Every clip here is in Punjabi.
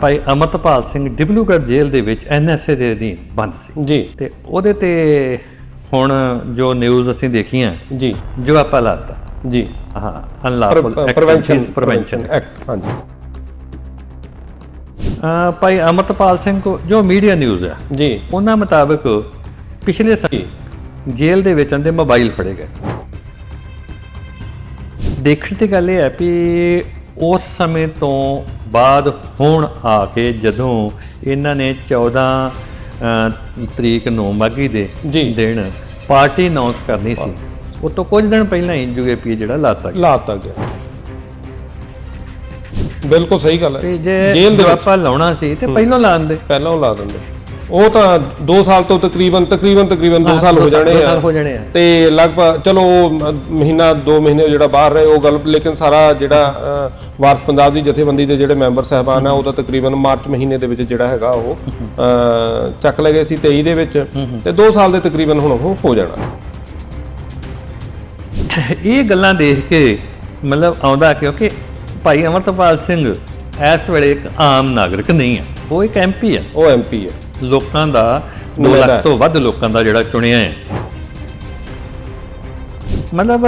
ਭਾਈ ਅਮਰਤਪਾਲ ਸਿੰਘ ਡਿਬਲੂਗੜ੍ਹ ਜੇਲ੍ਹ ਦੇ ਵਿੱਚ ਐਨਐਸਏ ਦੇ ਅਧੀਨ ਬੰਦ ਸੀ। ਜੀ। ਤੇ ਉਹਦੇ ਤੇ ਹੁਣ ਜੋ ਨਿਊਜ਼ ਅਸੀਂ ਦੇਖੀਆਂ ਜੀ। ਜੋ ਆਪਾਂ ਲਾਤਾ। ਜੀ। ਹਾਂ ਅਨਲਾਫੁਲ ਪ੍ਰੀਵੈਂਸ਼ਨ ਪ੍ਰੀਵੈਂਸ਼ਨ ਐਕਟ ਹਾਂਜੀ। ਭਾਈ ਅਮਰਤਪਾਲ ਸਿੰਘ ਕੋ ਜੋ ਮੀਡੀਆ ਨਿਊਜ਼ ਹੈ ਜੀ। ਉਹਨਾਂ ਮੁਤਾਬਕ ਪਿਛਲੇ ਸਾਲ ਜੇਲ੍ਹ ਦੇ ਵਿੱਚ ਅੰਦੇ ਮੋਬਾਈਲ ਫੜੇ ਗਏ। ਦੇਖਣ ਦੀ ਗੱਲ ਇਹ ਹੈ ਵੀ ਉਸ ਸਮੇਂ ਤੋਂ ਬਾਅਦ ਹੁਣ ਆ ਕੇ ਜਦੋਂ ਇਹਨਾਂ ਨੇ 14 ਅ, ਤਰੀਕ ਨੂੰ ਮਾਗੀ ਦੇ। ਦਿਨ ਪਾਰਟੀ ਅਨਾਉਂਸ ਕਰਨੀ ਸੀ। ਉਹ ਤੋਂ ਕੁਝ ਦਿਨ ਪਹਿਲਾਂ ਹੀ ਯੂਏਪੀ ਜਿਹੜਾ ਲਾਤਾ ਗਿਆ। ਲਾਤਾ ਗਿਆ। ਬਿਲਕੁਲ ਸਹੀ ਗੱਲ ਹੈ। ਜੇ ਜੇਲ੍ਹ ਦੇ ਆਪਾਂ ਲਾਉਣਾ ਸੀ ਤੇ ਪਹਿਲਾਂ ਲਾਉਂਦੇ ਪਹਿਲਾਂ ਉਹ ਲਾ ਦਿੰਦੇ। ਉਹ ਤਾਂ 2 ਸਾਲ ਤੋਂ ਤਕਰੀਬਨ ਤਕਰੀਬਨ ਤਕਰੀਬਨ 2 ਸਾਲ ਹੋ ਜਾਣੇ ਆ। ਹੋ ਜਾਣੇ ਆ। ਤੇ ਲਗਭਗ ਚਲੋ ਮਹੀਨਾ 2 ਮਹੀਨੇ ਜਿਹੜਾ ਬਾਹਰ ਰਹੇ ਉਹ ਗੱਲ ਲੇਕਿਨ ਸਾਰਾ ਜਿਹੜਾ ਵਾਰਸ ਪੰਜਾਬ ਦੀ ਜਥੇਬੰਦੀ ਦੇ ਜਿਹੜੇ ਮੈਂਬਰ ਸਹਿਬਾਨ ਆ ਉਹ ਤਾਂ ਤਕਰੀਬਨ ਮਾਰਚ ਮਹੀਨੇ ਦੇ ਵਿੱਚ ਜਿਹੜਾ ਹੈਗਾ ਉਹ ਚੱਕ ਲਏ ਗਏ ਸੀ 23 ਦੇ ਵਿੱਚ। ਤੇ 2 ਸਾਲ ਦੇ ਤਕਰੀਬਨ ਹੁਣ ਉਹ ਹੋ ਜਾਣਾ। ਇਹ ਗੱਲਾਂ ਦੇਖ ਕੇ ਮਤਲਬ ਆਉਂਦਾ ਕਿਉਂਕਿ ਭਾਈ ਅਮਰਤਪਾਲ ਸਿੰਘ ਇਸ ਵੇਲੇ ਇੱਕ ਆਮ ਨਾਗਰਿਕ ਨਹੀਂ ਹੈ। ਉਹ ਇੱਕ ਐਮਪੀ ਹੈ। ਉਹ ਐਮਪੀ ਹੈ। ਲੋਕਾਂ ਦਾ 2 ਨੁਮਾਇੰਦਾ ਲੱਖ ਤੋਂ ਵੱਧ ਲੋਕਾਂ ਦਾ ਜਿਹੜਾ ਚੁਣਿਆ ਹੈ। ਮਤਲਬ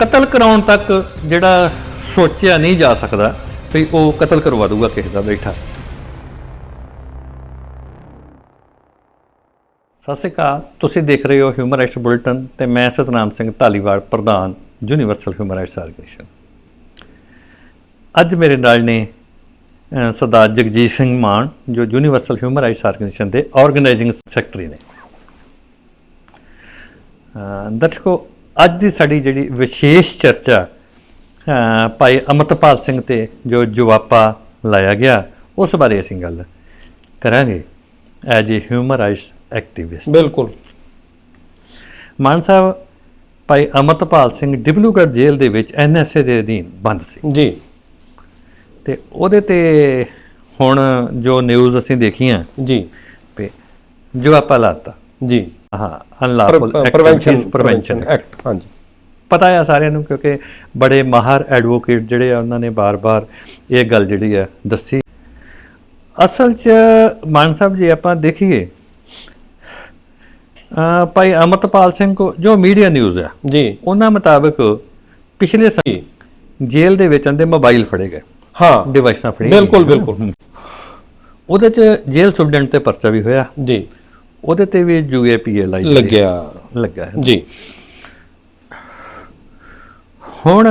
ਕਤਲ ਕਰਾਉਣ ਤੱਕ ਜਿਹੜਾ ਸੋਚਿਆ ਨਹੀਂ ਜਾ ਸਕਦਾ ਵੀ ਉਹ ਕਤਲ ਕਰਵਾ ਦੂਗਾ ਕਿਸੇ ਦਾ ਬੈਠਾ। ਸਤਿ ਸ਼੍ਰੀ ਅਕਾਲ ਤੁਸੀਂ ਦੇਖ ਰਹੇ ਹੋ ਹਿਊਮਨ ਰਾਈਟਸ ਬੁਲੇਟਿਨ ਤੇ ਮੈਂ ਸਤਨਾਮ ਸਿੰਘ ਧਾਲੀਵਾਲ ਪ੍ਰਧਾਨ ਯੂਨੀਵਰਸਲ ਹਿਊਮਨ ਰਾਈਟਸ ਆਰਗੇਨਾਈਜੇਸ਼ਨ ਅੱਜ ਮੇਰੇ ਨਾਲ ਨੇ ਸਰਦਾਰ ਜਗਜੀਤ ਸਿੰਘ ਮਾਨ ਜੋ ਯੂਨੀਵਰਸਲ ਹਿਊਮਨ ਰਾਈਟਸ ਆਰਗੇਨਾਈਜੇਸ਼ਨ ਦੇ ਆਰਗੇਨਾਈਜ਼ਿੰਗ ਸੈਕਟਰੀ ਨੇ। ਦਰਸ਼ਕੋ ਅੱਜ ਦੀ ਸਾਡੀ ਜਿਹੜੀ ਵਿਸ਼ੇਸ਼ ਚਰਚਾ ਭਾਈ ਅਮਰਤਪਾਲ ਸਿੰਘ ਤੇ ਜੋ ਜਵਾਪਾ ਲਾਇਆ ਗਿਆ ਉਸ ਬਾਰੇ ਅਸੀਂ ਗੱਲ ਕਰਾਂਗੇ as a human rights activist ਬਿਲਕੁਲ। ਮਾਨ ਸਾਹਿਬ ਭਾਈ ਅਮਰਤਪਾਲ ਸਿੰਘ ਡਿਬਲੂਗੜ੍ਹ ਜੇਲ੍ਹ ਦੇ ਵਿੱਚ ਐਨਐਸਏ ਦੇ ਅਧੀਨ ਬੰਦ ਸੀ। ਜੀ। ਤੇ ਉਹਦੇ ਤੇ ਹੁਣ ਜੋ ਨਿਊਜ਼ ਅਸੀਂ ਦੇਖੀਆਂ ਜੀ। ਤੇ ਜੋ ਆਪਾਂ ਲਾਤਾ। ਜੀ। ਹਾਂ ਅਨਲਾਫੁਲ ਪ੍ਰੀਵੈਂਸ਼ਨ ਪ੍ਰੀਵੈਂਸ਼ਨ ਐਕਟ ਹਾਂਜੀ। ਪਤਾ ਆ ਸਾਰਿਆਂ ਨੂੰ ਕਿਉਂਕਿ ਬੜੇ ਮਾਹਰ ਐਡਵੋਕੇਟ ਜਿਹੜੇ ਆ ਉਹਨਾਂ ਨੇ ਬਾਰ-ਬਾਰ ਇਹ ਗੱਲ ਜਿਹੜੀ ਆ ਦੱਸੀ। ਅਸਲ 'ਚ ਮਾਨ ਸਾਹਿਬ ਜੀ ਆਪਾਂ ਦੇਖੀਏ। ਅ ਭਾਈ ਅਮਰਤਪਾਲ ਸਿੰਘ ਕੋ ਜੋ ਮੀਡੀਆ ਨਿਊਜ਼ ਹੈ ਜੀ। ਉਹਨਾਂ ਮੁਤਾਬਕ ਪਿਛਲੇ ਸਾਲ ਜੇਲ੍ਹ ਦੇ ਵਿੱਚ ਅੰਦੇ ਮੋਬਾਈਲ ਫੜੇ ਗਏ। ਹਾਂ ਡਿਵਾਈਸਾਂ ਫੜੀਆਂ ਬਿਲਕੁਲ ਬਿਲਕੁਲ ਉਹਦੇ 'ਚ ਜੇਲ੍ਹ ਸੁਪਰਡੈਂਟ ਤੇ ਪਰਚਾ ਵੀ ਹੋਇਆ। ਜੀ। ਉਹਦੇ ਤੇ ਵੀ ਯੂਏਪੀਏ ਲਾਈ ਲੱਗਿਆ। ਲੱਗਾ ਹੈ। ਜੀ। ਹੁਣ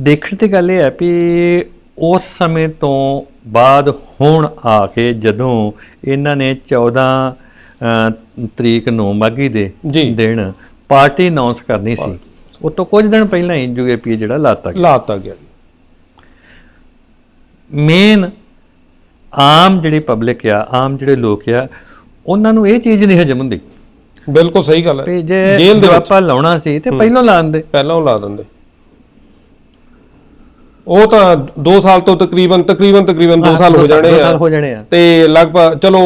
ਦੇਖਣ ਦੀ ਗੱਲ ਇਹ ਹੈ ਵੀ ਉਸ ਸਮੇਂ ਤੋਂ ਬਾਅਦ ਹੁਣ ਆ ਕੇ ਜਦੋਂ ਇਹਨਾਂ ਨੇ 14 ਅ, ਤਰੀਕ ਨੂੰ ਮਾਗੀ ਦੇ। ਦਿਨ ਪਾਰਟੀ ਅਨਾਉਂਸ ਕਰਨੀ ਸੀ ਉਹ ਤੋਂ ਕੁਝ ਦਿਨ ਪਹਿਲਾਂ ਹੀ ਯੂਏਪੀਏ ਜਿਹੜਾ ਲਾਤਾ ਗਿਆ। ਲਾਤਾ ਗਿਆ। ਮੇਨ ਆਮ ਜਿਹੜੀ ਪਬਲਿਕ ਆ ਆਮ ਜਿਹੜੇ ਲੋਕ ਆ ਉਹਨਾਂ ਨੂੰ ਇਹ ਚੀਜ਼ ਨਹੀਂ ਹਜਮ ਹੁੰਦੀ। ਬਿਲਕੁਲ ਸਹੀ ਗੱਲ ਹੈ। ਜੇ ਜੇਲ੍ਹ ਦੇ ਵਿੱਚ। ਆਪਾਂ ਲਾਉਣਾ ਸੀ ਤੇ ਪਹਿਲਾਂ ਲਾਉਂਦੇ ਪਹਿਲਾਂ ਉਹ ਲਾ ਦਿੰਦੇ। ਉਹ ਤਾਂ 2 ਸਾਲ ਤੋਂ ਤਕਰੀਬਨ ਤਕਰੀਬਨ ਤਕਰੀਬਨ 2 ਸਾਲ ਹੋ ਜਾਣੇ ਆ। ਸਾਲ ਹੋ ਜਾਣੇ ਆ। ਤੇ ਲਗਭਗ ਚਲੋ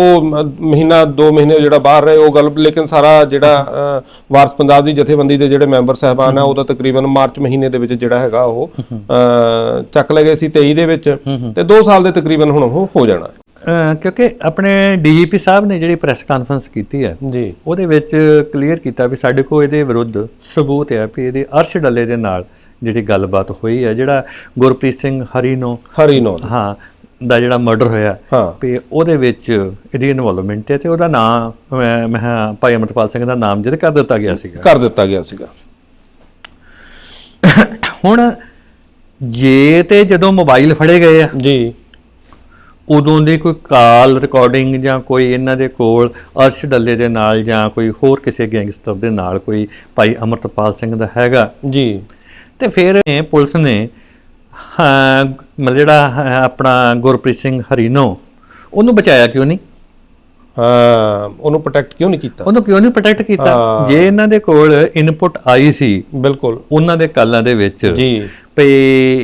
ਮਹੀਨਾ 2 ਮਹੀਨੇ ਜਿਹੜਾ ਬਾਹਰ ਰਹੇ ਉਹ ਗੱਲ ਲੇਕਿਨ ਸਾਰਾ ਜਿਹੜਾ ਵਾਰਸ ਪੰਜਾਬ ਦੀ ਜਥੇਬੰਦੀ ਦੇ ਜਿਹੜੇ ਮੈਂਬਰ ਸਹਿਬਾਨ ਆ ਉਹ ਤਾਂ ਤਕਰੀਬਨ ਮਾਰਚ ਮਹੀਨੇ ਦੇ ਵਿੱਚ ਜਿਹੜਾ ਹੈਗਾ ਉਹ ਚੱਕ ਲਏ ਗਏ ਸੀ 23 ਦੇ ਵਿੱਚ ਤੇ 2 ਸਾਲ ਦੇ ਤਕਰੀਬਨ ਹੁਣ ਉਹ ਹੋ ਜਾਣਾ। ਕਿਉਂਕਿ ਆਪਣੇ ਡੀਜੀਪੀ ਸਾਹਿਬ ਨੇ ਜਿਹੜੀ ਪ੍ਰੈਸ ਕਾਨਫਰੰਸ ਕੀਤੀ ਹੈ ਜੀ। ਉਹਦੇ ਵਿੱਚ ਕਲੀਅਰ ਕੀਤਾ ਵੀ ਸਾਡੇ ਕੋਲ ਇਹਦੇ ਵਿਰੁੱਧ ਸਬੂਤ ਹੈ ਵੀ ਇਹਦੇ ਅਰਸ਼ ਡੱਲੇ ਦੇ ਨਾਲ ਜਿਹੜੀ ਗੱਲਬਾਤ ਹੋਈ ਹੈ ਜਿਹੜਾ ਗੁਰਪ੍ਰੀਤ ਸਿੰਘ ਹਰੀਨੋ ਹਰੀ ਨੌ। ਹਾਂ ਦਾ ਜਿਹੜਾ ਮਰਡਰ ਹੋਇਆ ਵੀ ਉਹਦੇ ਵਿੱਚ ਇਹਦੀ ਇਨਵੋਲਵਮੈਂਟ ਹੈ ਤੇ ਉਹਦਾ ਨਾਮ ਮੈਂ ਮੈਂ ਭਾਈ ਅਮਰਪਾਲ ਸਿੰਘ ਦਾ ਨਾਮ ਜਿਹਦੇ ਕਰ ਦਿੱਤਾ ਗਿਆ ਸੀਗਾ। ਕਰ ਦਿੱਤਾ ਗਿਆ ਸੀਗਾ। ਹੁਣ ਜੇ ਤੇ ਜਦੋਂ ਮੋਬਾਈਲ ਫੜੇ ਗਏ ਆ ਜੀ। ਉਦੋਂ ਦੀ ਕੋਈ ਕਾਲ ਰਿਕਾਰਡਿੰਗ ਜਾਂ ਕੋਈ ਇਹਨਾਂ ਦੇ ਕੋਲ ਅਰਸ਼ ਡੱਲੇ ਦੇ ਨਾਲ ਜਾਂ ਕੋਈ ਹੋਰ ਕਿਸੇ ਗੈਂਗਸਟਰ ਦੇ ਨਾਲ ਕੋਈ ਭਾਈ ਅਮਰਤਪਾਲ ਸਿੰਘ ਦਾ ਹੈਗਾ। ਜੀ। ਤੇ ਫਿਰ ਪੁਲਿਸ ਨੇ ਮਤਲਬ ਜਿਹੜਾ ਆਪਣਾ ਗੁਰਪ੍ਰੀਤ ਸਿੰਘ ਹਰੀਨੋ ਉਹਨੂੰ ਬਚਾਇਆ ਕਿਉਂ ਨਹੀਂ? ਹਾਂ ਉਹਨੂੰ ਪ੍ਰੋਟੈਕਟ ਕਿਉਂ ਨਹੀਂ ਕੀਤਾ? ਉਹਨੂੰ ਕਿਉਂ ਨਹੀਂ ਪ੍ਰੋਟੈਕਟ ਕੀਤਾ। ਜੇ ਇਹਨਾਂ ਦੇ ਕੋਲ ਇਨਪੁਟ ਆਈ ਸੀ ਬਿਲਕੁਲ। ਉਹਨਾਂ ਦੇ ਕਾਲਾਂ ਦੇ ਵਿੱਚ ਜੀ। ਵੀ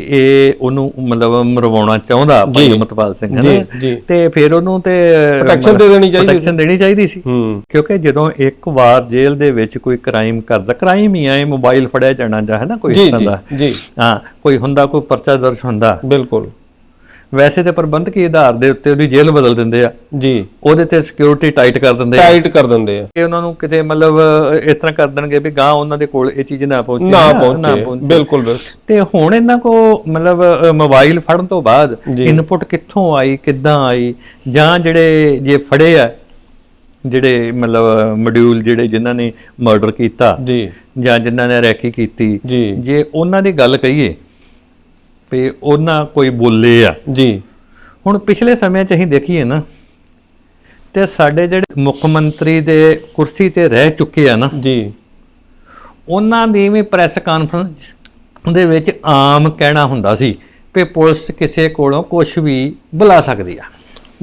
ਇਹ ਉਹਨੂੰ ਮਤਲਬ ਮਰਵਾਉਣਾ ਚਾਹੁੰਦਾ ਭਾਈ ਜੀ। ਅਮਰਤਪਾਲ ਸਿੰਘ ਹੈ ਜੀ, ਨਾ? ਜੀ। ਤੇ ਫਿਰ ਉਹਨੂੰ ਤੇ Protection ਦੇ ਦੇਣੀ ਚਾਹੀਦੀ ਸੀ। ਪ੍ਰੋਟੈਕਸ਼ਨ ਦੇਣੀ ਚਾਹੀਦੀ ਸੀ। ਕਿਉਂਕਿ ਜਦੋਂ ਇੱਕ ਵਾਰ ਜੇਲ੍ਹ ਦੇ ਵਿੱਚ ਕੋਈ ਕ੍ਰਾਈਮ ਕਰਦਾ ਕ੍ਰਾਈਮ ਹੀ ਆ ਇਹ ਮੋਬਾਈਲ ਫੜਿਆ ਜਾਣਾ ਜਾਂ ਹੈ ਨਾ ਕੋਈ ਇਸ ਤਰ੍ਹਾਂ ਦਾ। ਜੀ। ਹਾਂ ਕੋਈ ਹੁੰਦਾ ਕੋਈ ਪਰਚਾ ਦਰਜ ਹੁੰਦਾ। ਬਿਲਕੁਲ। ਵੈਸੇ ਤੇ ਪ੍ਰਬੰਧਕੀ ਆਧਾਰ ਦੇ ਉੱਤੇ ਉਹਦੀ ਜੇਲ੍ਹ ਬਦਲ ਦਿੰਦੇ ਆ। ਜੀ। ਉਹਦੇ ਤੇ ਸਿਕਿਉਰਿਟੀ ਟਾਈਟ ਕਰ ਦਿੰਦੇ ਆ। ਟਾਈਟ ਕਰ ਦਿੰਦੇ ਆ। ਕਿ ਉਹਨਾਂ ਨੂੰ ਕਿਤੇ ਮਤਲਬ ਇਸ ਤਰ੍ਹਾਂ ਕਰ ਦੇਣਗੇ ਵੀ ਗਾਂ ਉਹਨਾਂ ਦੇ ਕੋਲ ਇਹ ਚੀਜ਼ ਨਾ ਪਹੁੰਚੇ। ਨਾ ਪਹੁੰਚੇ। ਬਿਲਕੁਲ ਤੇ ਹੁਣ ਇਹਨਾਂ ਕੋ ਮਤਲਬ ਮੋਬਾਈਲ ਫੜਨ ਤੋਂ ਬਾਅਦ ਇਨਪੁਟ ਕਿੱਥੋਂ ਆਈ ਕਿੱਦਾਂ ਆਈ? ਜਾਂ ਜਿਹੜੇ ਜੇ ਫੜੇ ਆ ਜਿਹੜੇ ਮਤਲਬ ਮੋਡਿਊਲ ਜਿਹੜੇ ਜਿਨ੍ਹਾਂ ਨੇ ਮਰਡਰ ਕੀਤਾ ਜੀ। ਜਾਂ ਜਿਨ੍ਹਾਂ ਨੇ ਰੈਕੀ ਕੀਤੀ। ਜੇ ਉਹਨਾਂ ਦੀ ਗੱਲ ਕਹੀਏ ਵੀ ਉਹਨਾਂ ਕੋਈ ਬੋਲੇ ਆ। ਜੀ। ਹੁਣ ਪਿਛਲੇ ਸਮੇਂ 'ਚ ਅਸੀਂ ਦੇਖੀਏ ਨਾ ਤੇ ਸਾਡੇ ਜਿਹੜੇ ਮੁੱਖ ਮੰਤਰੀ ਦੇ ਕੁਰਸੀ ਤੇ ਰਹਿ ਚੁੱਕੇ ਆ ਨਾ ਜੀ। ਉਹਨਾਂ ਦੀ ਵੀ ਪ੍ਰੈਸ ਕਾਨਫਰੰਸ ਦੇ ਵਿੱਚ ਆਮ ਕਹਿਣਾ ਹੁੰਦਾ ਸੀ ਕਿ ਪੁਲਿਸ ਕਿਸੇ ਕੋਲੋਂ ਕੁਝ ਵੀ ਬੁਲਾ ਸਕਦੀ ਆ।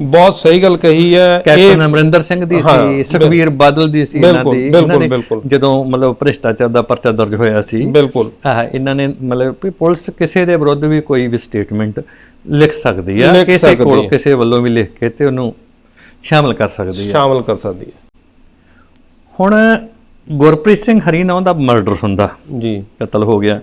ਬਹੁਤ ਸਹੀ ਗੱਲ ਕਹੀ ਹੈ। ਕੈਪਟਨ ਅਮਰਿੰਦਰ ਸਿੰਘ ਦੀ ਹਾਂ, ਸੀ ਸੁਖਬੀਰ ਬਾਦਲ ਦੀ ਸੀ ਇਹਨਾਂ ਦੀ। ਇਹਨਾਂ ਨੇ। ਜਦੋਂ ਮਤਲਬ ਭ੍ਰਿਸ਼ਟਾਚਾਰ ਦਾ ਪਰਚਾ ਦਰਜ ਹੋਇਆ ਸੀ ਬਿਲਕੁਲ। ਆਹ ਇਹਨਾਂ ਨੇ ਮਤਲਬ ਪੁਲਿਸ ਕਿਸੇ ਦੇ ਵਿਰੁੱਧ ਵੀ ਕੋਈ ਵੀ ਸਟੇਟਮੈਂਟ ਲਿਖ ਸਕਦੀ ਲਿਖ ਕਿਸੇ ਕੋਲ ਹੈ। ਕਿਸੇ ਵੱਲੋਂ ਵੀ ਲਿਖ ਕੇ ਤੇ ਉਹਨੂੰ ਸ਼ਾਮਲ ਕਰ ਸਕਦੀ ਆ। ਸ਼ਾਮਲ ਕਰ ਸਕਦੀ ਹੈ। ਹੁਣ ਗੁਰਪ੍ਰੀਤ ਸਿੰਘ ਹਰੀਨੌਂ ਦਾ ਮਰਡਰ ਹੁੰਦਾ। ਜੀ। ਕਤਲ ਹੋ ਗਿਆ।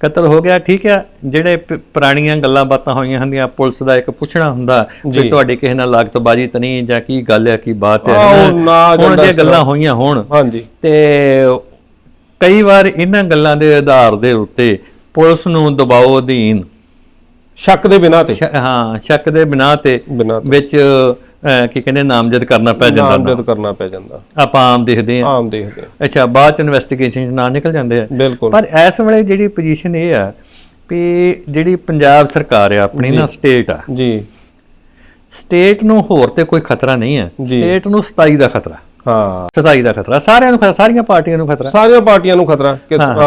ਕਤਲ ਹੋ ਗਿਆ ਠੀਕ ਹੈ। ਜਿਹੜੇ ਪੁਰਾਣੀਆਂ ਗੱਲਾਂ ਬਾਤਾਂ ਹੋਈਆਂ ਹੁੰਦੀਆਂ ਪੁਲਿਸ ਦਾ ਇੱਕ ਪੁੱਛਣਾ ਹੁੰਦਾ ਵੀ ਤੁਹਾਡੇ ਕਿਸੇ ਨਾਲ ਲਾਗਤਬਾਜ਼ੀ ਤਾਂ ਨਹੀਂ ਜਾਂ ਕੀ ਗੱਲ ਹੈ ਕੀ ਬਾਤ ਹੈ ਹੁਣ ਜੇ ਗੱਲਾਂ ਹੋਈਆਂ ਹੋਣ ਹਾਂਜੀ। ਤੇ ਕਈ ਵਾਰ ਇਹਨਾਂ ਗੱਲਾਂ ਦੇ ਆਧਾਰ ਦੇ ਉੱਤੇ ਪੁਲਿਸ ਨੂੰ ਦਬਾਅ ਅਧੀਨ ਸ਼ੱਕ ਦੇ ਬਿਨਾਂ ਤੇ। ਹਾਂ ਸ਼ੱਕ ਦੇ ਬਿਨਾਂ ਤੇ। ਵਿੱਚ ਕੀ ਕਹਿੰਦੇ ਨਾਮਜ਼ਦ ਕਰਨਾ ਪੈ ਜਾਂਦਾ ਨਾਮਜ਼ਦ ਕਰਨਾ ਪੈ ਜਾਂਦਾ। ਆਪਾਂ ਆਮ ਦੇਖਦੇ ਹਾਂ। ਆਮ ਦੇਖਦੇ ਹਾਂ। ਅੱਛਾ ਬਾਅਦ ਚ ਇਨਵੈਸਟੀਗੇਸ਼ਨ ਚ ਨਾ ਨਿਕਲ ਜਾਂਦੇ ਆ। ਬਿਲਕੁਲ। ਪਰ ਇਸ ਵੇਲੇ ਜਿਹੜੀ ਪੋਜੀਸ਼ਨ ਇਹ ਆ ਵੀ ਜਿਹੜੀ ਪੰਜਾਬ ਸਰਕਾਰ ਆ ਆਪਣੀ ਨਾ ਸਟੇਟ ਆ। ਜੀ। ਸਟੇਟ ਨੂੰ ਹੋਰ ਤੇ ਕੋਈ ਖਤਰਾ ਨਹੀਂ ਹੈ ਸਟੇਟ ਨੂੰ 27 ਦਾ ਖਤਰਾ। ਹਾਂ। 27 ਦਾ ਖਤਰਾ। ਸਾਰਿਆਂ ਨੂੰ ਖਤਰਾ ਸਾਰੀਆਂ ਪਾਰਟੀਆਂ ਨੂੰ ਖਤਰਾ। ਸਾਰੀਆਂ ਪਾਰਟੀਆਂ ਨੂੰ ਖਤਰਾ।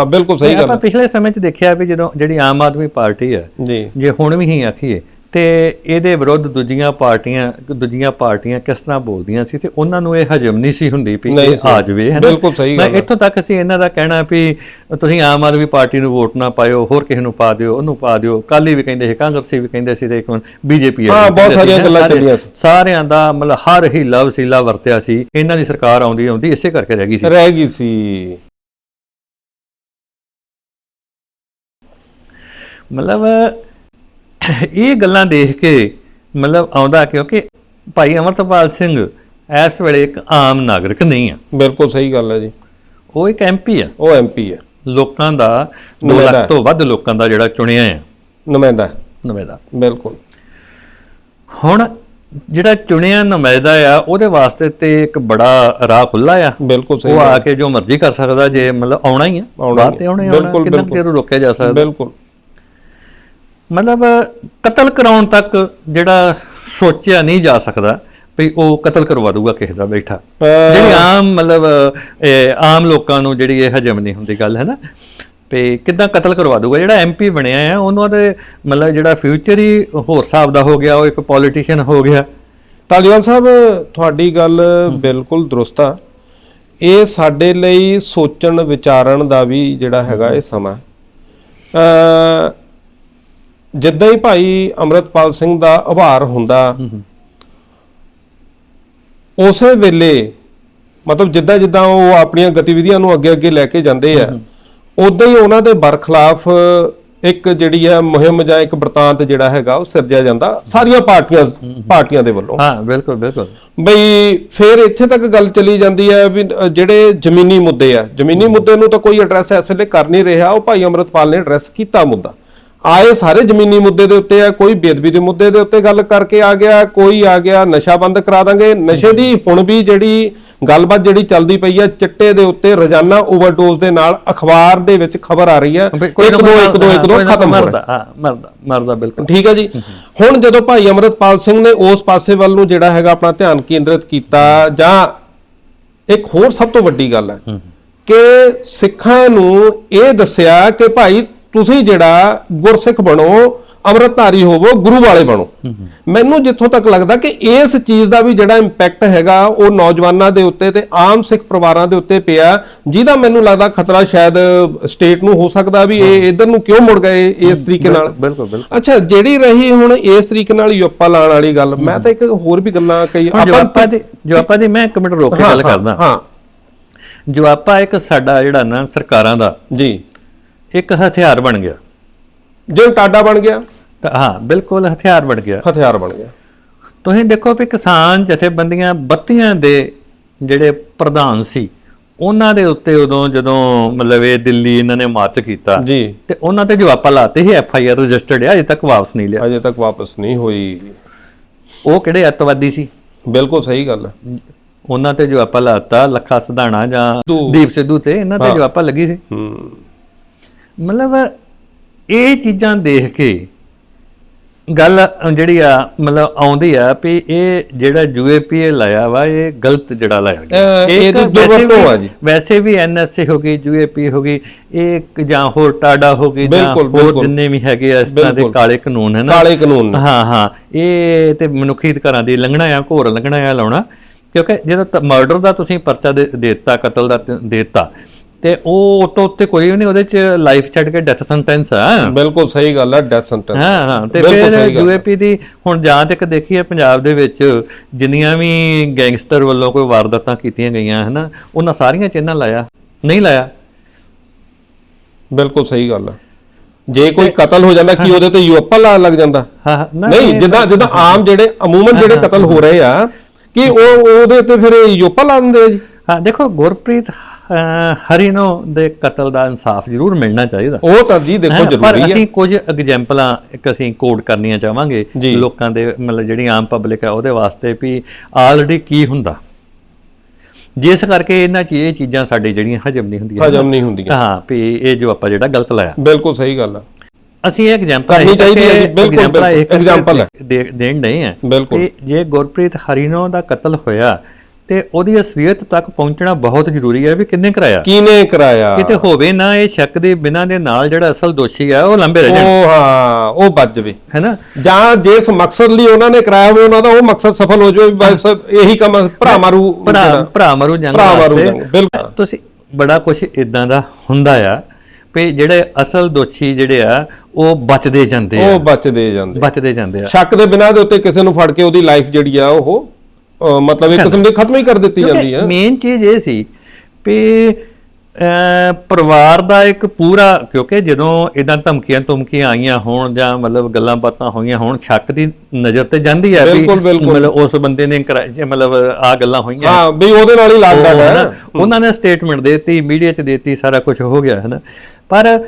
ਬਿਲਕੁਲ ਸਹੀ ਗੱਲ ਆਪਾਂ ਪਿਛਲੇ ਸਮੇਂ 'ਚ ਦੇਖਿਆ ਵੀ ਜਦੋਂ ਜਿਹੜੀ ਆਮ ਆਦਮੀ ਪਾਰਟੀ ਹੈ ਜੀ। ਜੇ ਹੁਣ ਵੀ ਹੀ ਆਖੀਏ ਤੇ ਇਹਦੇ ਵਿਰੁੱਧ ਦੂਜੀਆਂ ਪਾਰਟੀਆਂ ਦੂਜੀਆਂ ਪਾਰਟੀਆਂ ਕਿਸ ਤਰ੍ਹਾਂ ਬੋਲਦੀਆਂ ਸੀ ਤੇ ਉਹਨਾਂ ਨੂੰ ਇਹ ਹਜਮ ਨਹੀਂ ਸੀ ਹੁੰਦੀ ਵੀ ਇਹ। ਆ ਜਾਵੇ ਹੈ ਬਿਲਕੁਲ ਸਹੀ ਮੈਂ ਗੱਲ। ਇੱਥੋਂ ਤੱਕ ਸੀ ਇਹਨਾਂ ਦਾ ਕਹਿਣਾ ਵੀ ਤੁਸੀਂ ਆਮ ਆਦਮੀ ਪਾਰਟੀ ਨੂੰ ਵੋਟ ਨਾ ਪਾਇਓ ਹੋਰ ਕਿਸੇ ਨੂੰ ਪਾ ਦਿਓ ਉਹਨੂੰ ਪਾ ਦਿਓ ਕਾਲੀ ਵੀ ਕਹਿੰਦੇ ਸੀ ਕਾਂਗਰਸੀ ਵੀ ਕਹਿੰਦੇ ਸੀ ਤੇ ਇੱਕ ਬੀਜੇਪੀ ਹਾਂ, ਬਹੁਤ ਸਾਰੀਆਂ ਗੱਲਾਂ ਚੱਲੀਆਂ ਸੀ। ਸਾਰਿਆਂ ਦਾ ਮਤਲਬ ਹਰ ਹੀ ਲਵ ਸੀਲਾ ਵਰਤਿਆ ਸੀ ਇਹਨਾਂ ਦੀ ਸਰਕਾਰ ਆਉਂਦੀ ਆਉਂਦੀ ਇਸੇ ਕਰਕੇ ਰਹਿ ਗਈ ਸੀ ਰਹਿ ਗਈ ਸੀ ਮਤਲਬ ਇਹ ਗੱਲਾਂ ਦੇਖ ਕੇ ਮਤਲਬ ਆਉਂਦਾ ਕਿਉਂਕਿ ਭਾਈ ਅਮਰਤਪਾਲ ਸਿੰਘ ਇਸ ਵੇਲੇ ਇੱਕ ਆਮ ਨਾਗਰਿਕ ਨਹੀਂ ਆ। ਬਿਲਕੁਲ ਸਹੀ ਗੱਲ ਹੈ ਜੀ। ਉਹ ਇੱਕ ਐਮਪੀ ਆ। ਉਹ ਐਮਪੀ ਹੈ ਲੋਕਾਂ ਦਾ 2 ਨੁਮਾਇੰਦਾ ਲੱਖ ਤੋਂ ਵੱਧ ਲੋਕਾਂ ਦਾ ਜਿਹੜਾ ਚੁਣਿਆ ਆ। ਨੁਮਾਇੰਦਾ। ਨੁਮਾਇੰਦਾ। ਬਿਲਕੁਲ। ਹੁਣ ਜਿਹੜਾ ਚੁਣਿਆ ਨੁਮਾਇੰਦਾ ਆ ਉਹਦੇ ਵਾਸਤੇ ਤੇ ਇੱਕ ਬੜਾ ਰਾਹ ਖੁੱਲਾ ਆ। ਬਿਲਕੁਲ ਸਹੀ ਉਹ ਆ ਕੇ ਜੋ ਮਰਜ਼ੀ ਕਰ ਸਕਦਾ ਜੇ ਮਤਲਬ ਆਉਣਾ ਹੀ ਆ। ਹੀ ਤੇ ਆ। ਆਉਣਾ ਹੀ ਆਉਣਾ। ਬਿਲਕੁਲ, ਬਿਲਕੁਲ। ਰੋਕਿਆ ਜਾ ਸਕਦਾ? ਬਿਲਕੁਲ। ਮਤਲਬ ਕਤਲ ਕਰਾਉਣ ਤੱਕ ਜਿਹੜਾ ਸੋਚਿਆ ਨਹੀਂ ਜਾ ਸਕਦਾ ਵੀ ਉਹ ਕਤਲ ਕਰਵਾ ਦੂਗਾ ਕਿਸੇ ਦਾ ਬੈਠਾ। ਜਿਹੜੀ ਆਮ ਮਤਲਬ ਇਹ ਆਮ ਲੋਕਾਂ ਨੂੰ ਜਿਹੜੀ ਇਹ ਹਜਮ ਨਹੀਂ ਹੁੰਦੀ ਗੱਲ ਹੈ ਨਾ? ਵੀ ਕਿਦਾਂ ਕਤਲ ਕਰਵਾ ਦੂਗਾ ਜਿਹੜਾ ਐਮਪੀ ਬਣਿਆ ਹੈ ਉਹਨਾਂ ਦੇ ਮਤਲਬ ਜਿਹੜਾ ਫਿਊਚਰ ਹੀ ਹੋਰ ਹਿਸਾਬ ਦਾ ਹੋ ਗਿਆ ਉਹ ਇੱਕ ਪੋਲੀਟੀਸ਼ੀਅਨ ਹੋ ਗਿਆ। ਤਾਲੀਵਾਲ ਸਾਹਿਬ ਤੁਹਾਡੀ ਗੱਲ ਬਿਲਕੁਲ ਦਰੁਸਤ ਆ। ਇਹ ਸਾਡੇ ਲਈ ਸੋਚਣ ਵਿਚਾਰਨ ਦਾ ਵੀ ਜਿਹੜਾ ਹੈਗਾ ਇਹ ਸਮਾਂ। ਅ ਜਿੱਦਾਂ ਹੀ ਭਾਈ ਅਮਰਤਪਾਲ ਸਿੰਘ ਦਾ ਆਭਾਰ ਹੁੰਦਾ ਉਸੇ ਵੇਲੇ ਮਤਲਬ ਜਿੱਦਾਂ ਜਿੱਦਾਂ ਉਹ ਆਪਣੀਆਂ ਗਤੀਵਿਧੀਆਂ ਨੂੰ ਅੱਗੇ ਅੱਗੇ ਲੈ ਕੇ ਜਾਂਦੇ ਆ ਉਦਾਂ ਹੀ ਉਹਨਾਂ ਦੇ ਬਰਖਲਾਫ ਇੱਕ ਜਿਹੜੀ ਹੈ ਮੁਹਿੰਮ ਜਾਂ ਇੱਕ ਵਰਤਾਂਤ ਜਿਹੜਾ ਹੈਗਾ ਉਹ ਸਿਰਜਿਆ ਜਾਂਦਾ ਸਾਰੀਆਂ ਪਾਰਟੀਆਂ ਪਾਰਟੀਆਂ ਦੇ ਵੱਲੋਂ। ਹਾਂ ਬਿਲਕੁਲ ਬਿਲਕੁਲ। ਬਈ ਫਿਰ ਇੱਥੇ ਤੱਕ ਗੱਲ ਚਲੀ ਜਾਂਦੀ ਹੈ ਵੀ ਜਿਹੜੇ ਜ਼ਮੀਨੀ ਮੁੱਦੇ ਆ ਜ਼ਮੀਨੀ ਮੁੱਦੇ ਨੂੰ ਤਾਂ ਕੋਈ ਐਡਰੈਸ ਇਸ ਵੇਲੇ ਕਰ ਨਹੀਂ ਰਿਹਾ ਉਹ ਭਾਈ ਅਮਰਤਪਾਲ ਨੇ ਐਡਰੈਸ ਕੀਤਾ ਮੁੱਦਾ। ਆਏ ਸਾਰੇ ਜ਼ਮੀਨੀ ਮੁੱਦੇ ਦੇ ਉੱਤੇ ਆ ਕੋਈ ਬੇਦਬੀ ਦੇ ਮੁੱਦੇ ਦੇ ਉੱਤੇ ਗੱਲ ਕਰਕੇ ਆ ਗਿਆ ਕੋਈ ਆ ਗਿਆ ਨਸ਼ਾ ਬੰਦ ਕਰਾ ਦਾਂਗੇ। ਨਸ਼ੇ ਦੀ ਹੁਣ ਵੀ ਜਿਹੜੀ ਗੱਲਬਾਤ ਜਿਹੜੀ ਚੱਲਦੀ ਪਈ ਆ ਚਿੱਟੇ ਦੇ ਉੱਤੇ ਰੋਜ਼ਾਨਾ ਓਵਰਡੋਜ਼ ਦੇ ਨਾਲ ਅਖਬਾਰ ਦੇ ਵਿੱਚ ਖਬਰ ਆ ਰਹੀ ਹੈ ਇੱਕ ਦੋ ਇੱਕ ਦੋ ਇੱਕ ਦੋ ਖਤਮ ਹੋ ਰਿਹਾ। ਹਾਂ ਮਰਦਾ ਮਰਦਾ ਬਿਲਕੁਲ। ਠੀਕ ਹੈ ਜੀ ਹੁਣ ਜਦੋਂ ਭਾਈ ਅਮਰਤਪਾਲ ਸਿੰਘ ਨੇ ਉਸ ਪਾਸੇ ਵੱਲ ਨੂੰ ਜਿਹੜਾ ਹੈਗਾ ਆਪਣਾ ਧਿਆਨ ਕੇਂਦਰਿਤ ਕੀਤਾ ਜਾਂ ਇੱਕ ਹੋਰ ਸਭ ਤੋਂ ਵੱਡੀ ਗੱਲ ਹੈ। ਕਿ ਸਿੱਖਾਂ ਨੂੰ ਇਹ ਦੱਸਿਆ ਕਿ ਭਾਈ ਤੁਸੀਂ ਜਿਹੜਾ ਗੁਰਸਿੱਖ ਬਣੋ ਅੰਮ੍ਰਿਤਧਾਰੀ ਹੋਵੋ ਗੁਰੂ ਵਾਲੇ ਬਣੋ। ਮੈਨੂੰ ਜਿੱਥੋਂ ਤੱਕ ਲੱਗਦਾ ਕਿ ਇਸ ਚੀਜ਼ ਦਾ ਵੀ ਜਿਹੜਾ ਇੰਪੈਕਟ ਹੈਗਾ ਉਹ ਨੌਜਵਾਨਾਂ ਦੇ ਉੱਤੇ ਤੇ ਆਮ ਸਿੱਖ ਪਰਿਵਾਰਾਂ ਦੇ ਉੱਤੇ ਪਿਆ। ਜਿਹਦਾ ਮੈਨੂੰ ਲੱਗਦਾ ਖਤਰਾ ਸ਼ਾਇਦ ਸਟੇਟ ਨੂੰ ਹੋ ਸਕਦਾ ਵੀ ਇਹ ਇਧਰ ਨੂੰ ਕਿਉਂ ਮੁੜ ਗਏ ਇਸ ਤਰੀਕੇ ਨਾਲ? ਬਿਲਕੁਲ ਬਿਲਕੁਲ ਅੱਛਾ ਜਿਹੜੀ ਰਹੀ ਹੁਣ ਇਸ ਤਰੀਕੇ ਨਾਲ ਯੋਪਾ ਲਾਉਣ ਵਾਲੀ ਗੱਲ ਮੈਂ ਤਾਂ ਇੱਕ ਹੋਰ ਵੀ ਗੱਲਾਂ ਕਈ ਆਪਾਂ ਦੀ ਜੋ ਆਪਾਂ ਦੀ ਮੈਂ ਇੱਕ ਮਿੰਟ ਰੋਕ ਕੇ ਗੱਲ ਕਰਦਾ। ਹਾਂ। ਜੋ ਆਪਾਂ ਇੱਕ ਸਾਡਾ ਜਿਹੜਾ ਨਾ ਸਰਕਾਰਾਂ ਦਾ ਜੀ। ਇੱਕ ਹਥਿਆਰ ਬਣ ਗਿਆ। ਜੇ ਟਾਡਾ ਬਣ ਗਿਆ? ਤਾਂ ਹਾਂ ਬਿਲਕੁਲ ਹਥਿਆਰ ਬਣ ਗਿਆ। ਹਥਿਆਰ ਬਣ ਗਿਆ। ਤੁਸੀਂ ਦੇਖੋ ਵੀ ਕਿਸਾਨ ਜਥੇਬੰਦੀਆਂ ਬੱਤੀਆਂ ਦੇ ਜਿਹੜੇ ਪ੍ਰਧਾਨ ਸੀ ਉਹਨਾਂ ਦੇ ਉੱਤੇ ਉਦੋਂ ਜਦੋਂ ਮਤਲਬ ਇਹ ਦਿੱਲੀ ਇਹਨਾਂ ਨੇ ਮਾਰਚ ਕੀਤਾ ਜੀ। ਤੇ ਉਹਨਾਂ ਤੇ ਜਵਾਬਾਂ ਲਾਤੇ ਸੀ ਐਫ ਆਈ ਆਰ ਰਜਿਸਟਰਡ ਹੈ ਅਜੇ ਤੱਕ ਵਾਪਸ ਨਹੀਂ ਲਿਆ। ਅਜੇ ਤੱਕ ਵਾਪਸ ਨਹੀਂ ਹੋਈ। ਉਹ ਕਿਹੜੇ ਅੱਤਵਾਦੀ ਸੀ? ਬਿਲਕੁਲ ਸਹੀ ਗੱਲ ਹੈ। ਉਹਨਾਂ ਤੇ ਜਵਾਬਾਂ ਲਾਤਾ ਲੱਖਾ ਸਧਾਣਾ ਜਾਂ। ਦੀਪ ਸਿੱਧੂ ਤੇ ਇਹਨਾਂ ਤੇ ਜਵਾਬਾਂ ਲੱਗੀ ਸੀ। ਹੂੰ। ਮਤਲਬ ਇਹ ਚੀਜ਼ਾਂ ਦੇਖ ਕੇ ਗੱਲ ਜਿਹੜੀ ਆ ਮਤਲਬ ਆਉਂਦੀ ਆ ਵੀ ਇਹ ਜਿਹੜਾ ਯੂਏਪੀਏ ਲਾਇਆ ਵਾ ਇਹ ਗਲਤ ਜਿਹੜਾ ਲਾਇਆ ਗਿਆ ਇਹ ਤਾਂ ਦੁਰਵਰਤੋਂ ਆ ਜੀ। ਵੈਸੇ ਵੀ ਐਨਐਸਏ ਹੋ ਗਈ ਯੂਏਪੀ ਹੋ ਗਈ ਇਹ ਜਾਂ ਹੋਰ ਟਾਡਾ ਹੋ ਗਈ ਜਾਂ ਹੋਰ। ਜਿੰਨੇ ਵੀ ਹੈਗੇ ਆ ਇਸ ਤਰ੍ਹਾਂ ਦੇ। ਕਾਲੇ ਕਾਨੂੰਨ ਹੈ ਨਾ ਕਾਲੇ ਕਾਨੂੰਨ। ਹਾਂ ਹਾਂ ਇਹ ਤੇ ਮਨੁੱਖੀ ਅਧਿਕਾਰਾਂ ਦੀ ਲੰਘਣਾ ਆ ਘੋਰ ਲੰਘਣਾ ਆ ਲਾਉਣਾ ਕਿਉਂਕਿ ਜਦੋਂ ਮਰਡਰ ਦਾ ਤੁਸੀਂ ਪਰਚਾ ਦੇ ਦਿੱਤਾ ਕਤਲ ਦੇ ਦਿੱਤਾ ਤੇ ਉਹ ਤੋਂ ਉੱਤੇ ਕੋਈ ਨਹੀਂ ਉਹਦੇ ਚ ਲਾਈਫ ਛੱਡ ਕੇ ਡੈਥ ਸੈਂਟੈਂਸ ਆ। ਬਿਲਕੁਲ ਸਹੀ ਗੱਲ ਹੈ ਡੈਥ ਸੈਂਟੈਂਸ ਹਾਂ ਹਾਂ ਤੇ ਫਿਰ। ਯੂਏਪੀ ਦੀ ਹੁਣ ਜਾਂ ਤੱਕ ਦੇਖੀਏ ਪੰਜਾਬ ਦੇ ਵਿੱਚ ਜਿੰਨੀਆਂ ਵੀ ਗੈਂਗਸਟਰ ਵੱਲੋਂ ਕੋਈ ਵਾਰਦਾਤਾਂ ਕੀਤੀਆਂ ਗਈਆਂ ਹਨਾ ਉਹਨਾਂ ਸਾਰੀਆਂ ਚ ਇਹਨਾਂ ਲਾਇਆ ਨਹੀਂ ਲਾਇਆ। ਬਿਲਕੁਲ ਸਹੀ ਗੱਲ ਹੈ ਜੇ ਕੋਈ ਕਤਲ ਹੋ ਜਾਂਦਾ ਕੀ ਉਹਦੇ ਤੇ ਯੂਐਪਾ ਲਾ ਲੱਗ ਜਾਂਦਾ? ਨਹੀਂ ਜਿੱਦਾਂ ਜਿੱਦਾਂ ਆਮ ਜਿਹੜੇ ਅਮੂਮਨ ਜਿਹੜੇ ਕਤਲ ਹੋ। ਰਹੇ ਆ ਕਿ ਉਹ ਉਹਦੇ ਤੇ ਫਿਰ ਯੂਐਪਾ ਲਾ ਦਿੰਦੇ ਆ ਜੀ? ਹਾਂ ਦੇਖੋ ਗੁਰਪ੍ਰੀਤ ਅਹ, ਹਰੀਨੋ ਦੇ ਕਤਲ ਦਾ ਇਨਸਾਫ ਜ਼ਰੂਰ ਮਿਲਣਾ ਚਾਹੀਦਾ। ਉਹ ਤਾਂ ਜੀ ਦੇਖੋ ਹੈਂ, ਪਰ ਜ਼ਰੂਰੀ ਹੈ। ਅਸੀਂ ਕੁਝ ਐਗਜ਼ਾਮਪਲਾਂ ਇੱਕ ਅਸੀਂ ਕੋਡ ਕਰਨੀਆਂ ਚਾਹਾਂਗੇ। ਲੋਕਾਂ ਦੇ ਮਤਲਬ ਜਿਹੜੀ ਆਮ ਪਬਲਿਕ ਹੈ ਉਹਦੇ ਵਾਸਤੇ ਵੀ ਆਲਰੇਡੀ ਕੀ ਹੁੰਦਾ। ਜਿਸ ਕਰਕੇ ਇਹਨਾਂ ਚ ਇਹ ਚੀਜ਼ਾਂ ਸਾਡੇ ਜਿਹੜੀਆਂ ਹਜਮ ਨਹੀਂ ਹੁੰਦੀਆਂ। ਹਜਮ ਨਹੀਂ ਹੁੰਦੀਆਂ। ਹਾਂ ਵੀ ਇਹ ਜੋ ਆਪਾਂ ਜਿਹੜਾ ਗਲਤ ਲਾਇਆ। ਬਿਲਕੁਲ ਸਹੀ ਗੱਲ ਹੈ ਅਸੀਂ ਇਹ ਐਗਜ਼ਾਮਪਲ ਕਰਨੀ ਚਾਹੀਦੀ ਹੈ ਬਿਲਕੁਲ, ਹੈ। ਦੇਣ ਨਹੀਂ ਹੈ ਬਿਲਕੁਲ। ਜੇ ਗੁਰਪ੍ਰੀਤ ਹਰੀਨੋ ਦਾ ਕਤਲ ਹੋਇਆ ਤੇ ਉਹਦੀ ਅਸਲੀਅਤ ਤੱਕ ਪਹੁੰਚਣਾ ਬਹੁਤ ਜ਼ਰੂਰੀ ਹੈ ਵੀ ਕਿੰਨੇ ਕਰਾਇਆ? ਕਿਨੇ ਕਰਾਇਆ? ਕਿਤੇ ਹੋਵੇ ਨਾ ਇਹ ਸ਼ੱਕ ਦੇ ਬਿਨਾਂ ਦੇ ਨਾਲ ਜਿਹੜਾ ਅਸਲ ਦੋਸ਼ੀ ਹੈ ਉਹ ਲੰਬੇ ਰਹਿ ਜਾਣ। ਉਹ ਹਾਂ ਉਹ ਬਚ ਜਵੇ ਹੈਨਾ? ਜਾਂ ਜਿਸ ਮਕਸਦ ਲਈ ਉਹਨਾਂ ਨੇ ਕਰਾਇਆ ਹੋਵੇ ਉਹਨਾਂ ਦਾ ਉਹ ਮਕਸਦ ਸਫਲ ਹੋ ਜਾਵੇ ਬਸ ਇਹੀ ਕੰਮ ਭਰਾ ਮਾਰੂ ਭਰਾ ਭਰਾ ਮਰੂ ਜੰਗ ਭਰਾ ਮਾਰੂ ਵਾਸਤੇ। ਜੰਗ, ਬਿਲਕੁਲ। ਤੁਸੀਂ ਬੜਾ ਕੁਝ ਇਦਾਂ ਦਾ ਹੁੰਦਾ ਆ ਵੀ ਜਿਹੜੇ ਅਸਲ ਦੋਸ਼ੀ ਜਿਹੜੇ ਆ ਉਹ ਬਚਦੇ ਜਾਂਦੇ ਆ। ਉਹ ਬਚਦੇ ਜਾਂਦੇ ਬਚਦੇ ਜਾਂਦੇ ਆ। ਸ਼ੱਕ ਦੇ ਬਿਨਾਂ ਦੇ ਉੱਤੇ ਕਿਸੇ ਨੂੰ ਫੜ ਕੇ ਉਹਦੀ ਲਾਈਫ ਜਿਹੜੀ ਆ ਉਹ ਮਤਲਬ ਇੱਕ ਕਿਸਮ ਦੀ ਖਤਮ ਹੀ ਕਰ ਦਿੱਤੀ ਜਾਂਦੀ ਹੈ। ਮੇਨ ਚੀਜ਼ ਇਹ ਸੀ ਅਹ, ਪਰਿਵਾਰ ਦਾ ਇੱਕ ਪੂਰਾ ਕਿਉਂਕਿ ਜਦੋਂ ਇਦਾਂ ਧਮਕੀਆਂ ਧਮਕੀਆਂ ਆਈਆਂ ਹੋਣ ਜਾਂ ਮਤਲਬ ਗੱਲਾਂ ਬਾਤਾਂ ਹੋਈਆਂ ਹੋਣ ਸ਼ੱਕ ਦੀ ਨਜ਼ਰ ਤੇ ਜਾਂਦੀ ਹੈ ਵੀ। ਮਤਲਬ ਉਸ ਬੰਦੇ ਨੇ ਮਤਲਬ ਆ ਗੱਲਾਂ ਹੋਈਆਂ। ਹਾਂ ਵੀ ਉਹਦੇ ਨਾਲ ਹੀ ਲੱਗਦਾ ਹੈ ਹਨਾ, ਉਹਨਾਂ ਨੇ ਸਟੇਟਮੈਂਟ ਦਿੱਤੀ ਮੀਡੀਆ 'ਚ ਦਿੱਤੀ ਸਾਰਾ ਕੁਝ ਹੋ ਗਿਆ ਹੈ ਨਾ ਪਰ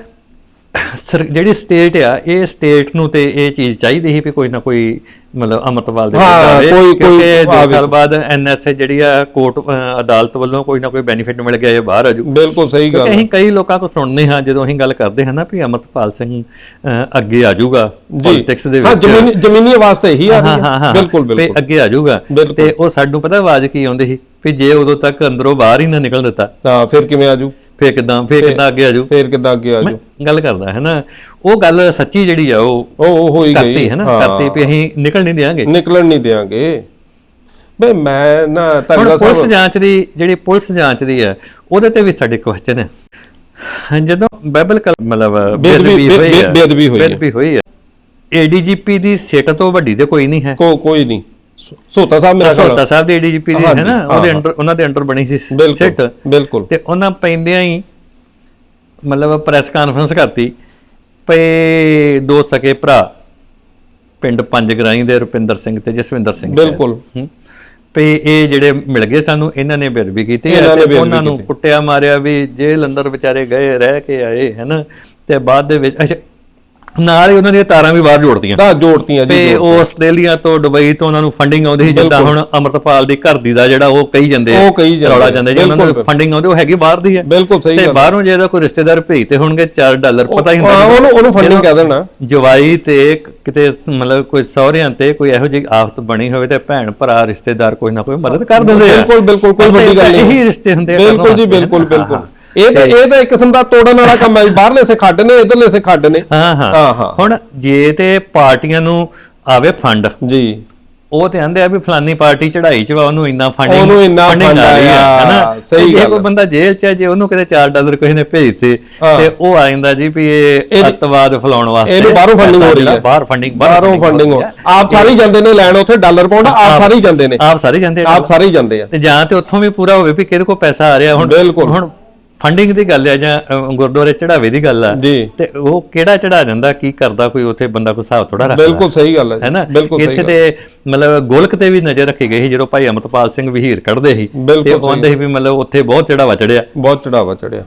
ਜਿਹੜੀ ਸਟੇਟ ਆ ਇਹ ਸਟੇਟ ਨੂੰ ਤੇ ਇਹ ਚੀਜ਼ ਚਾਹੀਦੀ ਸੀ ਵੀ ਕੋਈ ਨਾ ਕੋਈ ਮਤਲਬ ਅਮਰਤਪਾਲ ਦੇ ਹਾਂ, ਕੋਈ ਕਿਉਂਕਿ ਦੋ ਆਵੇ। ਸਾਲ ਬਾਅਦ ਐਨਐਸਏ ਜਿਹੜੀ ਆ ਕੋਰਟ ਅਦਾਲਤ ਵੱਲੋਂ ਕੋਈ ਨਾ ਕੋਈ ਬੈਨੀਫਿਟ ਮਿਲ ਗਿਆ ਇਹ ਬਾਹਰ ਆਜੂ ਬਿਲਕੁਲ ਸਹੀ ਗੱਲ ਅਸੀਂ ਕਈ ਲੋਕਾਂ ਕੋਲ ਸੁਣਦੇ ਹਾਂ ਜਦੋਂ ਅਸੀਂ ਗੱਲ ਕਰਦੇ ਹਾਂ ਨਾ ਵੀ ਅਮਰਤਪਾਲ ਸਿੰਘ ਅੱਗੇ ਆ ਜਾਊਗਾ ਪੋਲਿਟਿਕਸ ਦੇ ਹਾਂ ਵਿੱਚ। ਜ਼ਮੀਨੀ ਜ਼ਮੀਨੀ ਆਵਾਜ਼ ਤਾਂ ਇਹੀ ਆ ਹਾਂ ਹਾਂ। ਹੈ ਹਾਂ ਬਿਲਕੁਲ ਤੇ ਬਿਲਕੁਲ। ਅੱਗੇ ਆ ਜਾਊਗਾ। ਬਿਲਕੁਲ। ਤੇ ਉਹ ਸਾਨੂੰ ਪਤਾ ਆਵਾਜ਼ ਕੀ ਆਉਂਦੀ ਸੀ? ਵੀ ਜੇ ਉਦੋਂ ਤੱਕ ਅੰਦਰੋਂ ਬਾਹਰ ਹੀ ਨਾ ਨਿਕਲ ਦਿੱਤਾ। ਹਾਂ ਫਿਰ ਕਿਵੇਂ ਆਜੂ ਫੇਰ ਕਿਦਾਂ ਫੇਰ ਕਿਦਾਂ ਅੱਗੇ ਆਜੂ ਫਿਰ ਕਿੱਦਾਂ ਅੱਗੇ ਆਜੂ ਗੱਲ ਕਰਦਾ ਹੈ ਨਾ? ਉਹ ਗੱਲ ਸੱਚੀ ਜਿਹੜੀ ਆ ਉਹ ਉਹ ਹੋਈ ਕਰਤੀ ਗਈ ਹੈ ਨਾ। ਕਰਤੀ ਵੀ ਅਸੀਂ ਨਿਕਲ ਨਹੀਂ ਦਿਆਂਗੇ। ਨਿਕਲਣ ਨਹੀਂ ਦੇਾਂਗੇ ਬਈ ਮੈਂ ਨਾ ਤੁਹਾਡਾ ਪੁਲਿਸ ਜਾਂਚ ਦੀ ਜਿਹੜੀ ਪੁਲਿਸ ਜਾਂਚ ਦੀ ਹੈ ਉਹਦੇ ਤੇ ਵੀ ਸਾਡੇ ਕੁਐਸਚਨ ਹੈ ਜਦੋਂ ਬਾਈਬਲ ਕਲ ਮਤਲਬ ਬੇਅਦਬੀ ਹੋਈ ਹੈ ਬੇਅਦਬੀ ਹੋਈ ਹੈ। ਏਡੀਜੀਪੀ ਦੀ ਸਿੱਟ ਤੋਂ ਵੱਡੀ ਤੇ ਕੋਈ ਨਹੀਂ ਹੈ। ਕੋ ਕੋਈ ਨਹੀਂ। ਸੋਤਾ ਸਾਹਿਬ ਮੇਰਾ ਸੋਤਾ ਸਾਹਿਬ ਦੀ ਏਡੀਜੀਪੀ ਦੀ ਹੈ ਨਾ ਉਹਦੇ। ਅੰਡਰ ਉਹਨਾਂ ਦੇ ਅੰਡਰ ਬਣੀ ਸੀ ਸਿੱਟ ਬਿਲਕੁਲ ਤੇ ਉਹਨਾਂ ਪੈਂਦਿਆਂ ਹੀ ਮਤਲਬ ਪ੍ਰੈਸ ਕਾਨਫਰੰਸ ਕਰਤੀ ਪਏ ਦੋ ਸਕੇ ਭਰਾ ਪਿੰਡ ਪੰਜ ਗਰਾਈ ਦੇ ਰੁਪਿੰਦਰ ਸਿੰਘ ਤੇ ਜਸਵਿੰਦਰ ਸਿੰਘ ਬਿਲਕੁਲ। ਪਈ ਇਹ ਜਿਹੜੇ ਮਿਲ ਗਏ ਸਾਨੂੰ ਇਹਨਾਂ ਨੇ ਬੇਰਬੀ ਕੀਤੀ ਤੇ ਬੇਅਦਬੀ ਉਹਨਾਂ ਨੂੰ। ਕੁੱਟਿਆ ਮਾਰਿਆ ਵੀ ਜੇਲ੍ਹ ਅੰਦਰ ਵਿਚਾਰੇ ਗਏ ਰਹਿ ਕੇ ਆਏ ਹੈਨਾ ਤੇ ਬਾਅਦ ਦੇ ਵਿੱਚ ਅੱਛਾ ਨਾਲ ਹੀ ਉਹਨਾਂ ਦੀਆਂ ਤਾਰਾਂ ਵੀ ਬਾਹਰ ਜੋੜਤੀਆਂ। ਦਾ ਜੋੜਤੀਆਂ ਜੀ ਤੇ ਉਹ ਆਸਟ੍ਰੇਲੀਆ ਤੋਂ ਦੁਬਈ ਤੋਂ ਉਹਨਾਂ ਨੂੰ ਫੰਡਿੰਗ ਆਉਂਦੀ ਸੀ ਜਿੱਦਾਂ ਹੁਣ ਅਮਰਤਪਾਲ ਦੀ ਘਰ ਦੀ ਦਾ ਜਿਹੜਾ ਉਹ ਕਹੀ ਜਾਂਦੇ ਉਹ ਕਹੀ ਜਾਂਦੇ ਰੌਲਾ ਆ, ਜਾਂਦੇ ਜੀ ਉਹਨਾਂ ਨੂੰ। ਫੰਡਿੰਗ ਆਉਂਦੀ ਉਹ ਹੈਗੀ ਬਾਹਰ ਦੀ ਹੈ ਬਿਲਕੁਲ ਸਹੀ ਤੇ ਬਾਹਰੋਂ ਜੇ ਇਹਦਾ ਕੋਈ ਰਿਸ਼ਤੇਦਾਰ ਭੇਜਤੇ ਹੋਣਗੇ 4 ਡਾਲਰ ਪਤਾ ਹੀ ਹੁੰਦਾ। ਉਹਨੂੰ ਉਹਨੂੰ ਫੰਡਿੰਗ ਕਹਿ ਦੇਣਾ। ਜਵਾਈ ਤੇ ਕਿਤੇ ਮਤਲਬ ਕੋਈ ਸਹੁਰਿਆਂ ਤੇ ਕੋਈ ਇਹੋ ਜਿਹੀ ਆਫਤ ਬਣੀ ਹੋਵੇ ਤੇ ਭੈਣ ਭਰਾ ਰਿਸ਼ਤੇਦਾਰ ਕੋਈ ਨਾ ਕੋਈ ਮਦਦ ਕਰ ਦਿੰਦੇ ਆ। ਬਿਲਕੁਲ ਬਿਲਕੁਲ ਕੋਈ ਵੱਡੀ ਗੱਲ ਨਹੀਂ। ਇਹੀ ਰਿਸ਼ਤੇ ਹੁੰਦੇ ਆ ਬਿਲਕੁਲ ਜੀ ਬਿਲਕੁਲ ਬਿਲਕੁਲ। ਇਹ ਤਾਂ ਇਹ ਤਾਂ ਇੱਕ ਕਿਸਮ ਦਾ ਤੋੜਨ ਵਾਲਾ ਕੰਮ ਹੈ ਬਾਹਰਲੇ ਸੇ ਖੱਡ ਨੇ ਇਧਰਲੇ ਸੇ ਖੱਡ ਨੇ। ਹਾਂ ਹਾਂ। ਹੁਣ ਜੇ ਤੇ ਪਾਰਟੀਆਂ ਨੂੰ ਆਵੇ ਫੰਡ ਜੀ। ਉਹ ਤੇ ਆਂਦੇ ਆ ਵੀ ਫਲਾਨੀ ਪਾਰਟੀ ਚੜਾਈ ਚ ਵਾ ਉਹਨੂੰ ਇੰਨਾ ਫੰਡਿੰਗ ਉਹਨੂੰ ਇੰਨਾ fund ਆਇਆ, ਹੈਨਾ? ਸਹੀ ਗੱਲ ਕੋਈ। ਬੰਦਾ ਜੇਲ੍ਹ ਚ ਹੈ, ਜੇ ਉਹਨੂੰ ਕਿਤੇ 4 ਡਾਲਰ ਕਿਸੇ ਨੇ ਭੇਜਤੇ। ਤੇ ਉਹ ਆ ਜਾਂਦਾ ਜੀ ਵੀ ਇਹ ਅੱਤਵਾਦ ਫਲਾਉਣ ਵਾਸਤੇ। ਇਹਨੂੰ ਬਾਹਰੋਂ ਫੰਡਿੰਗ ਹੋ ਰਹੀ ਹੈ। ਬਾਹਰ ਫੰਡਿੰਗ ਬਾਹਰੋਂ ਫੰਡਿੰਗ ਹੋ ਆਪ ਸਾਰੇ ਜਾਂਦੇ ਨੇ ਲੈਣ ਉੱਥੇ ਡਾਲਰ ਪਾਉਂਡ ਆਪ ਸਾਰੇ ਜਾਂਦੇ ਨੇ। ਆਪ ਸਾਰੇ ਜਾਂਦੇ ਆ। ਆਪ ਸਾਰੇ ਜਾਂਦੇ ਆ। ਤੇ ਜਾਂ ਤੇ ਉੱਥੋਂ ਵੀ ਪੂਰਾ ਹੋਵੇ ਵੀ ਕਿਹਦੇ ਕੋਲ ਪੈਸਾ ਆ ਰਿਹਾ ਹੁਣ ਬਿਲਕੁਲ। ਹੁਣ ਫੰਡਿੰਗ ਦੀ ਗੱਲ ਹੈ ਜਾਂ ਗੁਰਦੁਆਰੇ ਚੜਾਵੇ ਦੀ ਗੱਲ ਆ ਤੇ ਉਹ ਕਿਹੜਾ ਚੜਾ ਜਾਂਦਾ ਕੀ ਕਰਦਾ ਕੋਈ ਉੱਥੇ ਬੰਦਾ ਕੋਈ ਹਿਸਾਬ ਥੋੜਾ ਰੱਖਦਾ। ਬਿਲਕੁਲ ਸਹੀ ਗੱਲ ਹੈ ਜੀ, ਹੈ ਨਾ ਬਿਲਕੁਲ ਸਹੀ ਇੱਥੇ ਤੇ ਮਤਲਬ ਗੋਲਕ ਤੇ ਵੀ ਨਜ਼ਰ ਰੱਖੀ ਗਈ ਸੀ ਜਦੋਂ ਭਾਈ ਅਮਰਪਾਲ ਸਿੰਘ ਵਹੀਰ ਕੱਢਦੇ ਸੀ ਉਹ ਕਹਿੰਦੇ ਸੀ ਵੀ ਮਤਲਬ ਉੱਥੇ ਬਹੁਤ ਚੜਾਵਾ ਚੜਿਆ ਬਹੁਤ ਚੜਾਵਾ ਚੜਿਆ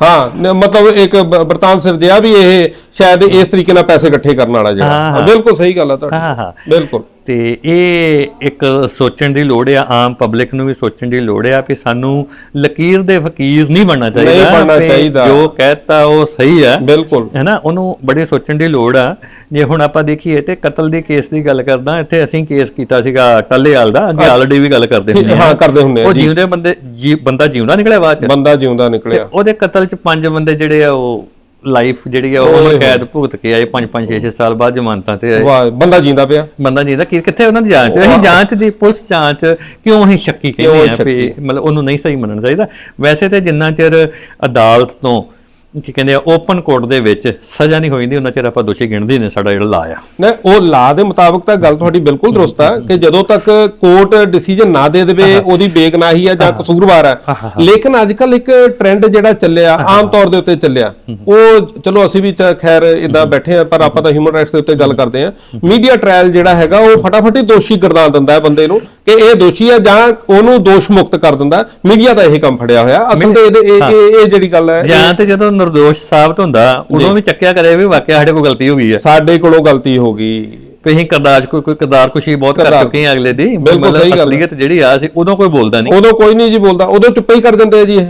ਹਾਂ ਮਤਲਬ ਇੱਕ ਬਰਤਾਨ ਸਿਰਜਿਆ ਵੀ ਇਹ ਸ਼ਾਇਦ ਇਸ ਤਰੀਕੇ ਨਾਲ ਪੈਸੇ ਇਕੱਠੇ ਕਰਨ ਵਾਲਾ ਜਿਹੜਾ। ਬਿਲਕੁਲ ਸਹੀ ਗੱਲ ਹੈ ਤੁਹਾਡੀ। ਹਾਂ ਹਾਂ। ਬਿਲਕੁਲ। ਤੇ ਇਹ ਇੱਕ ਸੋਚਣ ਦੀ ਲੋੜ ਆ ਆਮ ਪਬਲਿਕ ਨੂੰ ਵੀ ਸੋਚਣ ਦੀ ਲੋੜ ਆ ਵੀ ਸਾਨੂੰ ਲਕੀਰ ਦੇ ਫਕੀਰ ਨਹੀਂ ਬਣਨਾ ਚਾਹੀਦਾ। ਨਹੀਂ ਬਣਨਾ ਵੀ ਚਾਹੀਦਾ। ਜੋ ਕਹਿਤਾ ਉਹ ਸਹੀ ਆ। ਬਿਲਕੁਲ। ਹੈ ਨਾ ਉਹਨੂੰ ਬੜੀ ਸੋਚਣ ਦੀ ਲੋੜ ਆ। ਜੇ ਹੁਣ ਆਪਾਂ ਦੇਖੀਏ ਤੇ ਕਤਲ ਦੇ ਕੇਸ ਦੀ ਗੱਲ ਕਰਦਾ ਇੱਥੇ ਅਸੀਂ ਕੇਸ ਕੀਤਾ ਸੀਗਾ ਟੱਲੇਵਾਲ ਦਾ ਅੱਗੇ ਆਲਰੇਡੀ ਵੀ ਗੱਲ ਕਰਦੇ ਹੁੰਦੇ ਹਾਂ ਕਰਦੇ ਹੁੰਦੇ ਆ ਉਹ ਜਿਉਂਦੇ ਬੰਦੇ ਜੀ ਬੰਦਾ ਜਿਉਂਦਾ ਨਿਕਲਿਆ ਬਾਅਦ ਚ? ਬੰਦਾ ਜਿਉਂਦਾ ਨਿਕਲਿਆ। ਉਹਦੇ ਕਤਲ ਚ ਪੰਜ ਬੰਦੇ ਜਿਹੜੇ ਆ ਉਹ ਲਾਈਫ ਜਿਹੜੀ ਆ ਉਹ ਕੈਦ ਭੁਗਤ ਕੇ ਆਏ 5 5 6 6 ਸਾਲ ਬਾਅਦ ਜ਼ਮਾਨਤਾਂ ਤੇ ਆਏ। ਵਾਹ ਬੰਦਾ ਜਿੰਦਾ ਪਿਆ। ਬੰਦਾ ਜਿੰਦਾ ਕਿ ਕਿੱਥੇ ਉਹਨਾਂ ਦੀ ਜਾਂਚ? ਅਸੀਂ ਜਾਂਚ ਦੀ ਪੁਲਿਸ ਜਾਂਚ ਕਿਉਂ ਅਸੀਂ ਸ਼ੱਕੀ ਕਹਿੰਦੇ ਆ ਵੀ ਮਤਲਬ ਉਹਨੂੰ ਨਹੀਂ ਸਹੀ ਮੰਨਣਾ ਚਾਹੀਦਾ। ਵੈਸੇ ਤੇ ਜਿੰਨਾ ਚਿਰ ਅਦਾਲਤ ਤੋਂ ਕੀ ਕਹਿੰਦੇ ਆ ਓਪਨ ਕੋਰਟ ਦੇ ਵਿੱਚ ਸਜ਼ਾ ਨਹੀਂ ਹੋਈਂਦੀ ਉਹਨਾਂ ਚਿਰ ਆਪਾਂ ਦੋਸ਼ੀ ਗਿਣਦੇ ਨੇ ਸਾਡਾ ਜਿਹੜਾ ਲਾ ਆ। ਨਹੀਂ ਉਹ ਲਾ ਦੇ ਮੁਤਾਬਕ ਤਾਂ ਗੱਲ ਤੁਹਾਡੀ ਬਿਲਕੁਲ ਦਰੁਸਤ ਹੈ ਕਿ ਜਦੋਂ ਤੱਕ ਕੋਰਟ ਡਿਸੀਜਨ ਨਾ ਦੇ ਦੇਵੇ ਉਹਦੀ ਬੇਗਨਾਹੀ ਹੈ ਜਾਂ ਕਸੂਰਵਾਰ ਹੈ ਲੇਕਿਨ ਅੱਜ ਕੱਲ ਇੱਕ ਟ੍ਰੈਂਡ ਜਿਹੜਾ ਚੱਲਿਆ ਆਮ ਤੌਰ ਦੇ ਉੱਤੇ ਚੱਲਿਆ। ਉਹ ਚਲੋ ਅਸੀਂ ਵੀ ਖੈਰ ਇਦਾਂ ਬੈਠੇ ਆ ਪਰ ਆਪਾਂ ਤਾਂ ਹਿਊਮਨ ਰਾਈਟਸ ਦੇ ਉੱਤੇ ਗੱਲ ਕਰਦੇ ਆ। ਮੀਡੀਆ ਟ੍ਰਾਇਲ ਜਿਹੜਾ ਹੈਗਾ ਉਹ ਫਟਾਫਟ ਹੀ ਦੋਸ਼ੀ ਗਰਦਾਨ ਦਿੰਦਾ ਹੈ ਬੰਦੇ ਨੂੰ। ਕਿ ਇਹ ਦੋਸ਼ੀ ਹੈ ਜਾਂ ਉਹਨੂੰ ਦੋਸ਼ ਮੁਕਤ ਕਰ ਦਿੰਦਾ। ਮੀਡੀਆ ਦਾ ਇਹ ਕੰਮ ਫੜਿਆ ਹੋਇਆ। ਅਸਲ ਤੇ ਇਹਦੇ ਇਹ ਇਹ- ਜਿਹੜੀ ਗੱਲ ਹੈ ਜਾਂ ਤੇ ਜਦੋਂ ਨਿਰਦੋਸ਼ ਸਾਬਤ ਹੁੰਦਾ ਉਦੋਂ ਵੀ ਚੱਕਿਆ ਕਰੇ ਵੀ ਵਾਕਿਆ ਸਾਡੇ ਕੋਲ ਗਲਤੀ ਹੋ ਗਈ ਹੈ। ਸਾਡੇ ਕੋਲੋਂ ਗਲਤੀ ਹੋ ਗਈ। ਵੀ ਅਸੀਂ ਕਰਦਾਰ ਕੋਈ ਕੋਈ ਕਰਦਾਰ ਕੁਸ਼ੀ ਬਹੁਤ ਕਰ ਚੁੱਕੇ ਹਾਂ ਅਗਲੇ ਦੀ। ਬਿਲਕੁਲ ਸਹੀ ਗੱਲ ਹੈ। ਅਸਲੀਅਤ ਜਿਹੜੀ ਆ ਸੀ ਉਦੋਂ ਕੋਈ ਬੋਲਦਾ ਨਹੀਂ। ਉਦੋਂ ਕੋਈ ਨਹੀਂ ਜੀ ਬੋਲਦਾ। ਉਦੋਂ ਚੁੱਪ ਹੀ ਕਰ ਦਿੰਦੇ ਆ ਜੀ ਇਹ।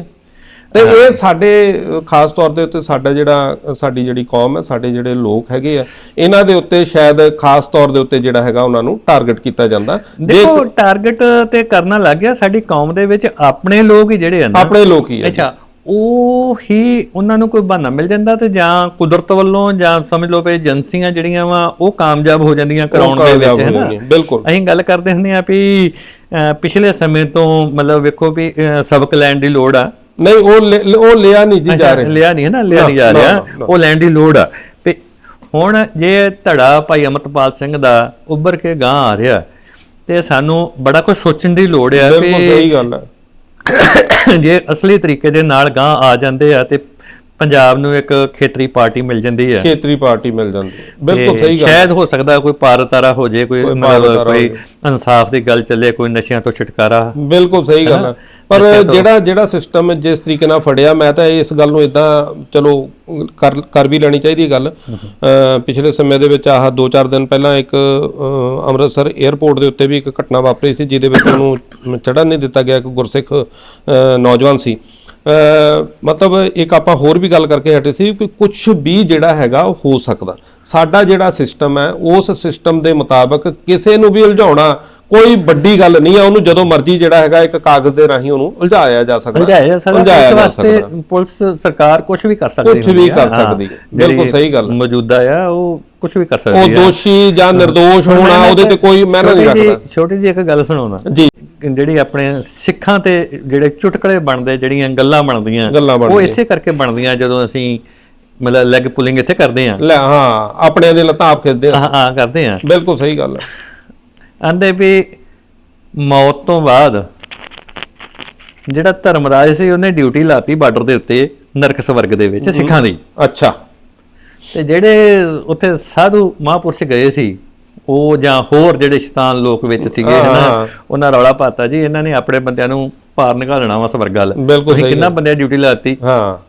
ਤੇ ਇਹ ਸਾਡੇ ਖਾਸ ਤੌਰ ਦੇ ਉੱਤੇ ਸਾਡਾ ਜਿਹੜਾ ਸਾਡੀ ਜਿਹੜੀ ਕੌਮ ਹੈ ਸਾਡੇ ਜਿਹੜੇ ਲੋਕ ਹੈਗੇ ਆ ਇਹਨਾਂ ਦੇ ਉੱਤੇ ਸ਼ਾਇਦ ਖਾਸ ਤੌਰ ਦੇ ਉੱਤੇ ਜਿਹੜਾ ਹੈਗਾ ਉਹਨਾਂ ਨੂੰ ਟਾਰਗੇਟ ਕੀਤਾ ਜਾਂਦਾ। ਦੇਖੋ ਟਾਰਗੇਟ ਤੇ ਕਰਨਾ ਲੱਗ ਗਿਆ ਸਾਡੀ ਕੌਮ ਦੇ ਵਿੱਚ ਆਪਣੇ ਲੋਕ ਹੀ ਜਿਹੜੇ ਆ ਨਾ ਆਪਣੇ ਲੋਕ ਹੀ ਆ ਅੱਛਾ ਉਹ ਹੀ ਉਹਨਾਂ ਨੂੰ ਕੋਈ ਬਹਾਨਾ ਮਿਲ ਜਾਂਦਾ ਤੇ ਜਾਂ ਕੁਦਰਤ ਵੱਲੋਂ ਜਾਂ ਸਮਝ ਲਓ ਵੀ ਏਜੰਸੀਆਂ ਜਿਹੜੀਆਂ ਵਾ ਉਹ ਕਾਮਯਾਬ ਹੋ ਜਾਂਦੀਆਂ ਕਰਾਉਣ ਦੇ ਵਿੱਚ ਹੈ ਨਾ? ਬਿਲਕੁਲ। ਅਸੀਂ ਗੱਲ ਕਰਦੇ ਹੁੰਦੇ ਆ ਵੀ ਪਿਛਲੇ ਸਮੇਂ ਤੋਂ ਮਤਲਬ ਵੇਖੋ ਵੀ ਸਬਕ ਲੈਣ ਦੀ ਲੋੜ ਆ। ਨਹੀਂ ਉਹ ਉਹ ਲਿਆ ਨਹੀਂ ਜੀ ਜਾ ਰਿਹਾ। ਲਿਆ ਨਹੀਂ ਹੈ ਨਾ ਲਿਆ ਨਹੀਂ ਜਾ ਰਿਹਾ। ਉਹ ਲੈਣ ਦੀ ਲੋੜ ਆ। ਵੀ ਹੁਣ ਜੇ ਧੜਾ ਭਾਈ ਅਮਰਤਪਾਲ ਸਿੰਘ ਦਾ ਉੱਭਰ ਕੇ ਗਾਂ ਆ ਰਿਹਾ ਤੇ ਸਾਨੂੰ ਬੜਾ ਕੁਝ ਸੋਚਣ ਦੀ ਲੋੜ ਆ ਬਿਲਕੁਲ ਵੀ ਸਹੀ ਗੱਲ ਹੈ ਜੇ ਅਸਲੀ ਤਰੀਕੇ ਦੇ ਨਾਲ ਗਾਂ ਆ ਜਾਂਦੇ ਆ ਤੇ ਪੰਜਾਬ ਨੂੰ ਇੱਕ ਖੇਤਰੀ ਪਾਰਟੀ ਮਿਲ ਜਾਂਦੀ ਹੈ। ਖੇਤਰੀ ਪਾਰਟੀ ਮਿਲ ਜਾਂਦੀ ਬਿਲਕੁਲ ਸਹੀ ਗੱਲ ਸ਼ਾਇਦ ਹੋ ਸਕਦਾ ਕੋਈ ਪਾਰਤਾਰਾ ਹੋ ਜੇ ਕੋਈ ਮਤਲਬ ਕੋਈ ਇਨਸਾਫ ਦੀ ਗੱਲ ਚੱਲੇ ਕੋਈ ਨਸ਼ਿਆਂ ਤੋਂ ਛੁਟਕਾਰਾ। ਬਿਲਕੁਲ ਸਹੀ ਗੱਲ ਹੈ। ਪਰ ਜਿਹੜਾ ਜਿਹੜਾ ਸਿਸਟਮ ਜਿਸ ਤਰੀਕੇ ਨਾਲ ਫੜਿਆ ਮੈਂ ਤਾਂ ਇਸ ਗੱਲ ਨੂੰ ਇਦਾਂ ਚਲੋ ਕਰ ਕਰ ਵੀ ਲੈਣੀ ਚਾਹੀਦੀ ਹੈ ਗੱਲ। ਪਿਛਲੇ ਸਮੇਂ ਦੇ ਵਿੱਚ ਆਹ 2-4 ਦਿਨ ਪਹਿਲਾਂ ਇੱਕ ਅੰਮ੍ਰਿਤਸਰ 에ਅਰਪੋਰਟ ਦੇ ਉੱਤੇ ਵੀ ਇੱਕ ਘਟਨਾ ਵਾਪਰੀ ਸੀ ਜਿਹਦੇ ਵਿੱਚ ਉਹਨੂੰ ਚੜ੍ਹਨ ਨਹੀਂ ਦਿੱਤਾ ਗਿਆ। ਇੱਕ ਗੁਰਸਿੱਖ ਨੌਜਵਾਨ ਸੀ। ਮਤਲਬ ਇੱਕ ਆਪਾਂ ਹੋਰ ਵੀ ਗੱਲ ਕਰਕੇ ਹਟੇ ਸੀ ਕਿ ਕੁਝ ਵੀ ਜਿਹੜਾ ਹੈਗਾ ਉਹ ਹੋ ਸਕਦਾ। ਸਾਡਾ ਜਿਹੜਾ ਸਿਸਟਮ ਹੈ, ਉਸ ਸਿਸਟਮ ਦੇ ਮੁਤਾਬਕ ਕਿਸੇ ਨੂੰ ਵੀ ਉਲਝਾਉਣਾ ਕੋਈ ਵੱਡੀ ਗੱਲ ਨਹੀਂ ਆ ਉਹਨੂੰ ਜਦੋਂ ਮਰਜ਼ੀ ਜਿਹੜਾ ਹੈਗਾ ਇੱਕ ਕਾਗਜ਼ ਦੇ ਰਾਹੀਂ ਉਹਨੂੰ ਉਲਝਾਇਆ ਜਾ ਸਕਦਾ। ਉਲਝਾਇਆ ਸਕਦਾ ਉਲਝਾਇਆ ਇਸ ਜਾ ਵਾਸਤੇ ਸਕਦਾ। ਪੁਲਿਸ ਸਰਕਾਰ ਕੁਝ ਵੀ ਕਰ ਸਕਦੀ ਕੁਛ ਵੀ ਹੁੰਦੀ ਆ, ਕਰ ਹਾਂ, ਸਕਦੀ। ਹੈ। ਬਿਲਕੁਲ ਸਹੀ ਗੱਲ ਹੈ। ਮੌਜੂਦਾ ਆ ਉਹ ਕੁਝ ਵੀ ਕਰ ਉਹ ਸਕਦੀ ਆ। ਦੋਸ਼ੀ ਜਾਂ ਨਿਰਦੋਸ਼ ਹੁਣ ਉਹਦੇ ਤੇ ਕੋਈ ਮੈਂ ਨਹੀਂ ਰੱਖਦਾ। ਛੋਟੀ ਜਿਹੀ ਇੱਕ ਗੱਲ ਸੁਣਾਉਣਾ। ਜੀ। ਜਿਹੜੀ ਆਪਣੇ ਸਿੱਖਾਂ ਤੇ ਜਿਹੜੇ ਚੁਟਕਲੇ ਬਣਦੇ ਜਿਹੜੀਆਂ ਗੱਲਾਂ ਬਣਦੀਆਂ ਉਹ। ਇਸੇ ਕਰਕੇ ਬਣਦੀਆਂ ਜਦੋਂ ਅਸੀਂ ਮਤਲਬ ਲੈਗ ਪੁਲਿੰਗ ਇੱਥੇ ਕਰਦੇ ਆ ਲੈ ਹਾਂ ਆਪਣੇ ਦੇ ਲੱਤਾਂ ਆਪ ਖਿੱਚਦੇ ਆ। ਹਾਂ ਹਾਂ ਕਰਦੇ ਆ ਬਿਲਕੁਲ ਸਹੀ ਗੱਲ ਹੈ ਆਂਦੇ ਵੀ ਮੌਤ ਤੋਂ ਬਾਅਦ ਜਿਹੜਾ ਧਰਮਰਾਜ ਸੀ ਉਹਨੇ ਡਿਊਟੀ ਲਾਤੀ ਬਾਰਡਰ ਦੇ ਉੱਤੇ ਨਰਕ ਸਵਰਗ ਦੇ ਵਿੱਚ ਸਿੱਖਾਂ ਦੀ। ਅੱਛਾ। ਤੇ ਜਿਹੜੇ ਉੱਥੇ ਸਾਧੂ ਮਹਾਂਪੁਰਸ਼ ਗਏ ਸੀ ਉਹ ਜਾਂ ਹੋਰ ਜਿਹੜੇ ਸ਼ੈਤਾਨ ਲੋਕ ਵਿੱਚ ਸੀਗੇ ਹਨਾ। ਉਹਨਾਂ ਰੌਲਾ ਪਾਤਾ ਜੀ ਇਹਨਾਂ ਨੇ ਆਪਣੇ ਬੰਦਿਆਂ ਨੂੰ ਪਾਰ ਨਿਕਾਲਣਾ ਵਾ ਸਵਰਗ ਵੱਲ। ਬਿਲਕੁਲ ਕਿੰਨਾ ਬੰਦਿਆਂ ਡਿਊਟੀ ਲਾਤੀ? ਹਾਂ।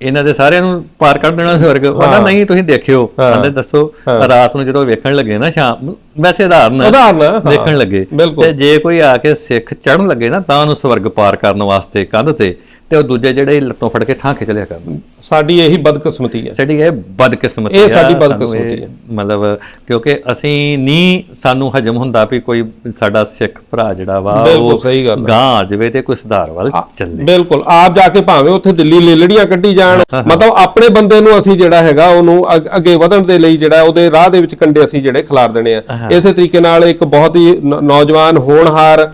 ਇਹਨਾਂ ਦੇ ਸਾਰਿਆਂ ਨੂੰ ਪਾਰ ਕਰ ਦੇਣਾ ਸਵਰਗ। ਉਹਨਾਂ ਨਹੀਂ ਤੁਸੀਂ ਦੇਖਿਓ। ਕਹਿੰਦੇ ਦੱਸੋ ਰਾਤ ਨੂੰ ਜਦੋਂ ਵੇਖਣ ਲੱਗੇ ਨਾ ਸ਼ਾਮ ਵੈਸੇ ਉਦਾਹਰਨ ਉਦਾਹਰਨ। ਦੇਖਣ ਲੱਗੇ। ਤੇ ਜੇ ਕੋਈ ਆ ਕੇ ਸਿੱਖ ਚੜਨ ਲੱਗੇ ਨਾ ਤਾਂ ਉਹਨੂੰ ਸਵਰਗ ਪਾਰ ਕਰਨ ਵਾਸਤੇ ਕੰਧ ਤੇ ਤੇ ਉਹ ਦੂਜੇ ਜਿਹੜੇ ਲੱਤੋਂ ਫੜ ਕੇ ਠਾਂ ਖਿੱਚ ਲਿਆ ਕਰਨ ਸਾਡੀ ਇਹੀ ਬਦਕਿਸਮਤੀ ਹੈ। ਸਾਡੀ ਇਹ ਬਦਕਿਸਮਤੀ ਇਹ ਆ, ਸਾਡੀ ਬਦਕਿਸਮਤੀ ਇਹ ਮਤਲਬ ਕਿਉਂਕਿ ਅਸੀਂ ਨਹੀਂ ਸਾਨੂੰ ਹਜਮ ਹੁੰਦਾ ਵੀ ਕੋਈ ਸਾਡਾ ਸਿੱਖ ਭਰਾ ਜਿਹੜਾ ਵਾ ਗੱਲ ਗਾਂ ਆ ਜਾਵੇ ਤੇ ਕੋਈ ਸੁਧਾਰ ਵੱਲ ਚੱਲੇ। ਬਿਲਕੁਲ। ਆਪ ਜਾ ਕੇ ਭਾਵੇਂ ਉੱਥੇ ਦਿੱਲੀ ਲੇਲੜੀਆਂ ਕੱਢੀ ਜਾਣ। ਮਤਲਬ ਆਪਣੇ ਬੰਦੇ ਨੂੰ ਅਸੀਂ ਜਿਹੜਾ ਹੈਗਾ ਉਹਨੂੰ ਅੱਗ- ਵਧਣ ਦੇ ਲਈ ਜਿਹੜਾ ਉਹਦੇ ਰਾਹ ਦੇ ਵਿੱਚ ਕੰਡੇ ਅਸੀਂ ਜਿਹੜੇ ਖਿਲਾਰ ਦੇਣੇ ਆ। ਇਸੇ ਤਰੀਕੇ ਨਾਲ ਇੱਕ ਬਹੁਤ ਹੀ ਨੌਜਵਾਨ ਹੋਣਹਾਰ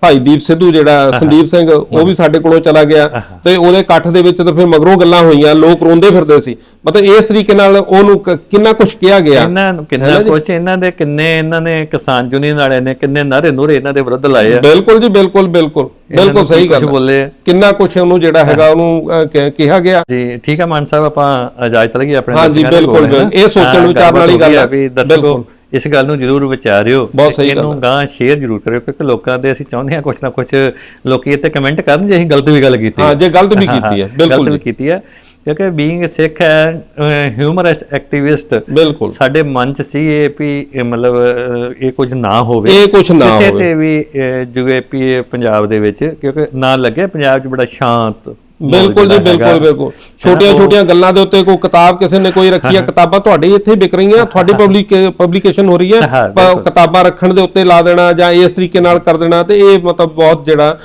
ਭਾਈ ਦੀਪ ਸਿੱਧੂ ਜਿਹੜਾ ਸੰਦੀਪ ਸਿੰਘ ਉਹ ਵੀ ਸਾਡੇ ਕੋਲੋਂ ਚਲਾ ਗਿਆ। ਤੇ ਉਹਦੇ ਇਕੱਠ ਦੇ ਵਿੱਚ ਤਾਂ ਫਿਰ ਮਗਰੋਂ ਗੱਲਾਂ ਹੋਈਆਂ ਲੋਕ ਰੋਂਦੇ ਫਿਰਦੇ ਸੀ। ਮਤਲਬ ਇਸ ਤਰੀਕੇ ਨਾਲ ਉਹਨੂੰ ਕਿੰਨਾ ਕੁਝ ਕਿਹਾ ਗਿਆ? ਇਹਨਾਂ ਨੂੰ ਕਿੰਨਾ ਕੁਛ ਇਹਨਾਂ ਦੇ ਕਿੰਨੇ ਇਹਨਾਂ ਨੇ ਕਿਸਾਨ ਯੂਨੀਅਨ ਵਾਲਿਆਂ ਨੇ ਕਿੰਨੇ ਨਾਰੇ ਨੂਰੇ ਇਹਨਾਂ ਦੇ ਵਿਰੁੱਧ ਲਾਏ ਆ। ਬਿਲਕੁਲ ਜੀ ਬਿਲਕੁਲ ਬਿਲਕੁਲ। ਬਿਲਕੁਲ ਸਹੀ ਗੱਲ ਕੁਝ। ਬੋਲੇ। ਕਿੰਨਾ ਕੁਝ ਉਹਨੂੰ ਜਿਹੜਾ ਹੈਗਾ ਉਹਨੂੰ ਕਿਹਾ ਗਿਆ। ਜੀ ਠੀਕ ਹੈ ਮਾਨ ਸਾਹਿਬ ਆਪਾਂ ਇਜਾਜ਼ਤ ਲਈਏ ਆਪਣੇ ਹਾਂਜੀ, ਬਿਲਕੁਲ। ਇਹ ਸੋਚਣ ਵਿਚਾਰਨ ਵਾਲੀ ਗੱਲ ਹੋ। ਵੀ ਦਰਸ਼ਕੋ। ਇਸ ਗੱਲ ਨੂੰ ਜ਼ਰੂਰ ਵਿਚਾਰਿਓ ਇਹਨੂੰ ਗਾਂ ਸ਼ੇਅਰ ਜ਼ਰੂਰ ਕਰਿਓ ਕਿਉਂਕਿ ਲੋਕਾਂ ਦੇ ਅਸੀਂ ਚਾਹੁੰਦੇ ਹਾਂ ਕੁਝ ਨਾ ਕੁਝ ਲੋਕੀ ਇੱਥੇ ਕਮੈਂਟ ਕਰਨ ਜੇ ਅਸੀਂ ਗਲਤ ਵੀ ਗੱਲ ਕੀਤੀ ਹਾਂ ਜੇ ਗਲਤ ਵੀ ਕੀਤੀ ਹੈ ਬਿਲਕੁਲ ਗਲਤ ਵੀ ਕੀਤੀ ਹੈ ਕਿਉਂਕਿ ਬੀਇੰਗ ਸਿੱਖ ਹੈ ਹਿਊਮਰਸ ਐਕਟਿਵਿਸਟ ਬਿਲਕੁਲ। ਸਾਡੇ ਮਨ ਚ ਸੀ ਇਹ ਵੀ ਮਤਲਬ ਇਹ ਕੁਝ ਨਾ ਹੋਵੇ। ਇਹ ਕੁਝ ਨਾ ਕਿਸੇ ਹੋਵੇ। ਤੇ ਵੀ ਜਿਵੇਂ ਵੀ ਪੰਜਾਬ ਦੇ ਵਿੱਚ ਕਿਉਂਕਿ ਨਾ ਲੱਗੇ ਪੰਜਾਬ ਚ ਬੜਾ ਸ਼ਾਂਤ ਬਿਲਕੁਲ ਜੀ ਬਿਲਕੁਲ। ਬਿਲਕੁਲ। ਛੋਟੀਆਂ ਛੋਟੀਆਂ ਗੱਲਾਂ ਦੇ ਉੱਤੇ ਕੋਈ ਕਿਤਾਬ ਕਿਸੇ ਨੇ ਕੋਈ ਰੱਖੀ ਹੈ। ਕਿਤਾਬਾਂ ਤੁਹਾਡੇ ਇੱਥੇ ਵਿਕ ਰਹੀਆਂ ਤੁਹਾਡੀ ਪਬਲਿਕ ਪਬਲੀਕੇਸ਼ਨ ਹੋ ਰਹੀ ਹੈ ਕਿਤਾਬਾਂ ਰੱਖਣ ਦੇ ਉੱਤੇ ਲਾ ਦੇਣਾ ਜਾਂ ਇਸ ਤਰੀਕੇ ਨਾਲ ਕਰ ਦੇਣਾ ਤੇ ਇਹ ਮਤਲਬ ਬਹੁਤ ਜਿਹੜਾ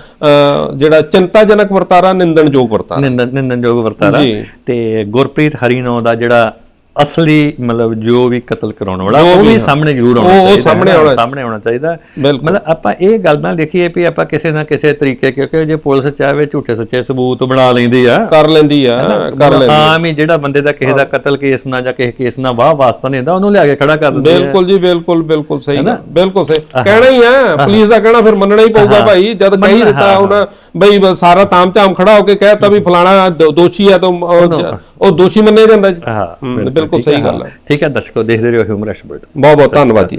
ਜਿਹੜਾ ਚਿੰਤਾਜਨਕ ਵਰਤਾਰਾ ਨਿੰਦਣਯੋਗ ਵਰਤਾਰਾ। ਨਿੰਦਨ ਨਿੰਦਨਯੋਗ ਵਰਤਾਰਾ। ਤੇ ਗੁਰਪ੍ਰੀਤ ਹਰੀਨੋ ਦਾ ਜਿਹੜਾ ਅਸਲੀ ਮਤਲਬ ਜੋ ਵੀ ਕਤਲ ਕਰਾਉਣ ਵਾਲਾ ਉਹ ਵੀ ਸਾਹਮਣੇ ਜ਼ਰੂਰ ਆਉਣਾ ਉਹ- ਉਹ ਚਾਹੀਦਾ ਸਾਹਮਣੇ ਨਾ, ਆਉਣਾ- ਸਾਹਮਣੇ ਆਉਣਾ ਚਾਹੀਦਾ। ਮਤਲਬ ਆਪਾਂ ਇਹ ਗੱਲ ਨਾ ਦੇਖੀਏ ਵੀ ਆਪਾਂ ਕਿਸੇ ਨਾ ਕਿਸੇ ਤਰੀਕੇ ਕਿਉਂਕਿ ਜੇ ਪੁਲਿਸ ਚਾਹੇ ਝੂਠੇ ਸੱਚੇ ਸਬੂਤ ਬਣਾ ਲੈਂਦੀ ਆ ਕਰ ਲੈਂਦੀ ਆ ਕਰ ਲੈਂਦੀ ਆਮ ਹੀ ਜਿਹੜਾ ਬੰਦੇ ਦਾ ਕਿਸੇ ਦਾ ਕਤਲ ਕੇਸ ਨਾ ਜਾਂ ਕਿਸੇ ਕੇਸ ਨਾਲ ਵਾਹ ਵਾਸਤਾ ਨਹੀਂ ਹੁੰਦਾ ਉਹਨੂੰ ਲਿਆ ਕੇ ਖੜਾ ਕਰ ਦਿੰਦੇ ਆ। ਬਿਲਕੁਲ ਜੀ ਬਿਲਕੁਲ ਬਿਲਕੁਲ ਸਹੀ। ਬਿਲਕੁਲ ਸਹੀ। ਕਹਿਣਾ ਹੀ ਆ ਪੁਲਿਸ ਦਾ ਕਹਿਣਾ ਫਿਰ ਮੰਨਣਾ ਹੀ ਪਊਗਾ ਭਾਈ ਜਦ ਕਹੀ ਦਿੱਤਾ ਉਹਨਾਂ ਬਈ ਸਾਰਾ ਤਾਮਝਾਮ ਖੜਾ ਹੋ ਕੇ ਕਹਿਤਾ ਵੀ ਫਲਾਣਾ ਦੋਸ਼ੀ ਆ ਤਾਂ ਉਹ- ਦੋਸ਼ੀ ਮੰਨਿਆ ਜਾਂਦਾ ਜੀ। ਹਾਂ ਬਿਲਕੁਲ ਹੈ, ਸਹੀ ਗੱਲ ਹਾਂ। ਹੈ ਠੀਕ ਹੈ ਦਰਸ਼ਕੋ ਦੇਖਦੇ ਰਹੋ ਹਿਊਮਰ ਐਕਸਪਰਟ ਬਹੁਤ ਬਹੁਤ ਧੰਨਵਾਦ ਜੀ।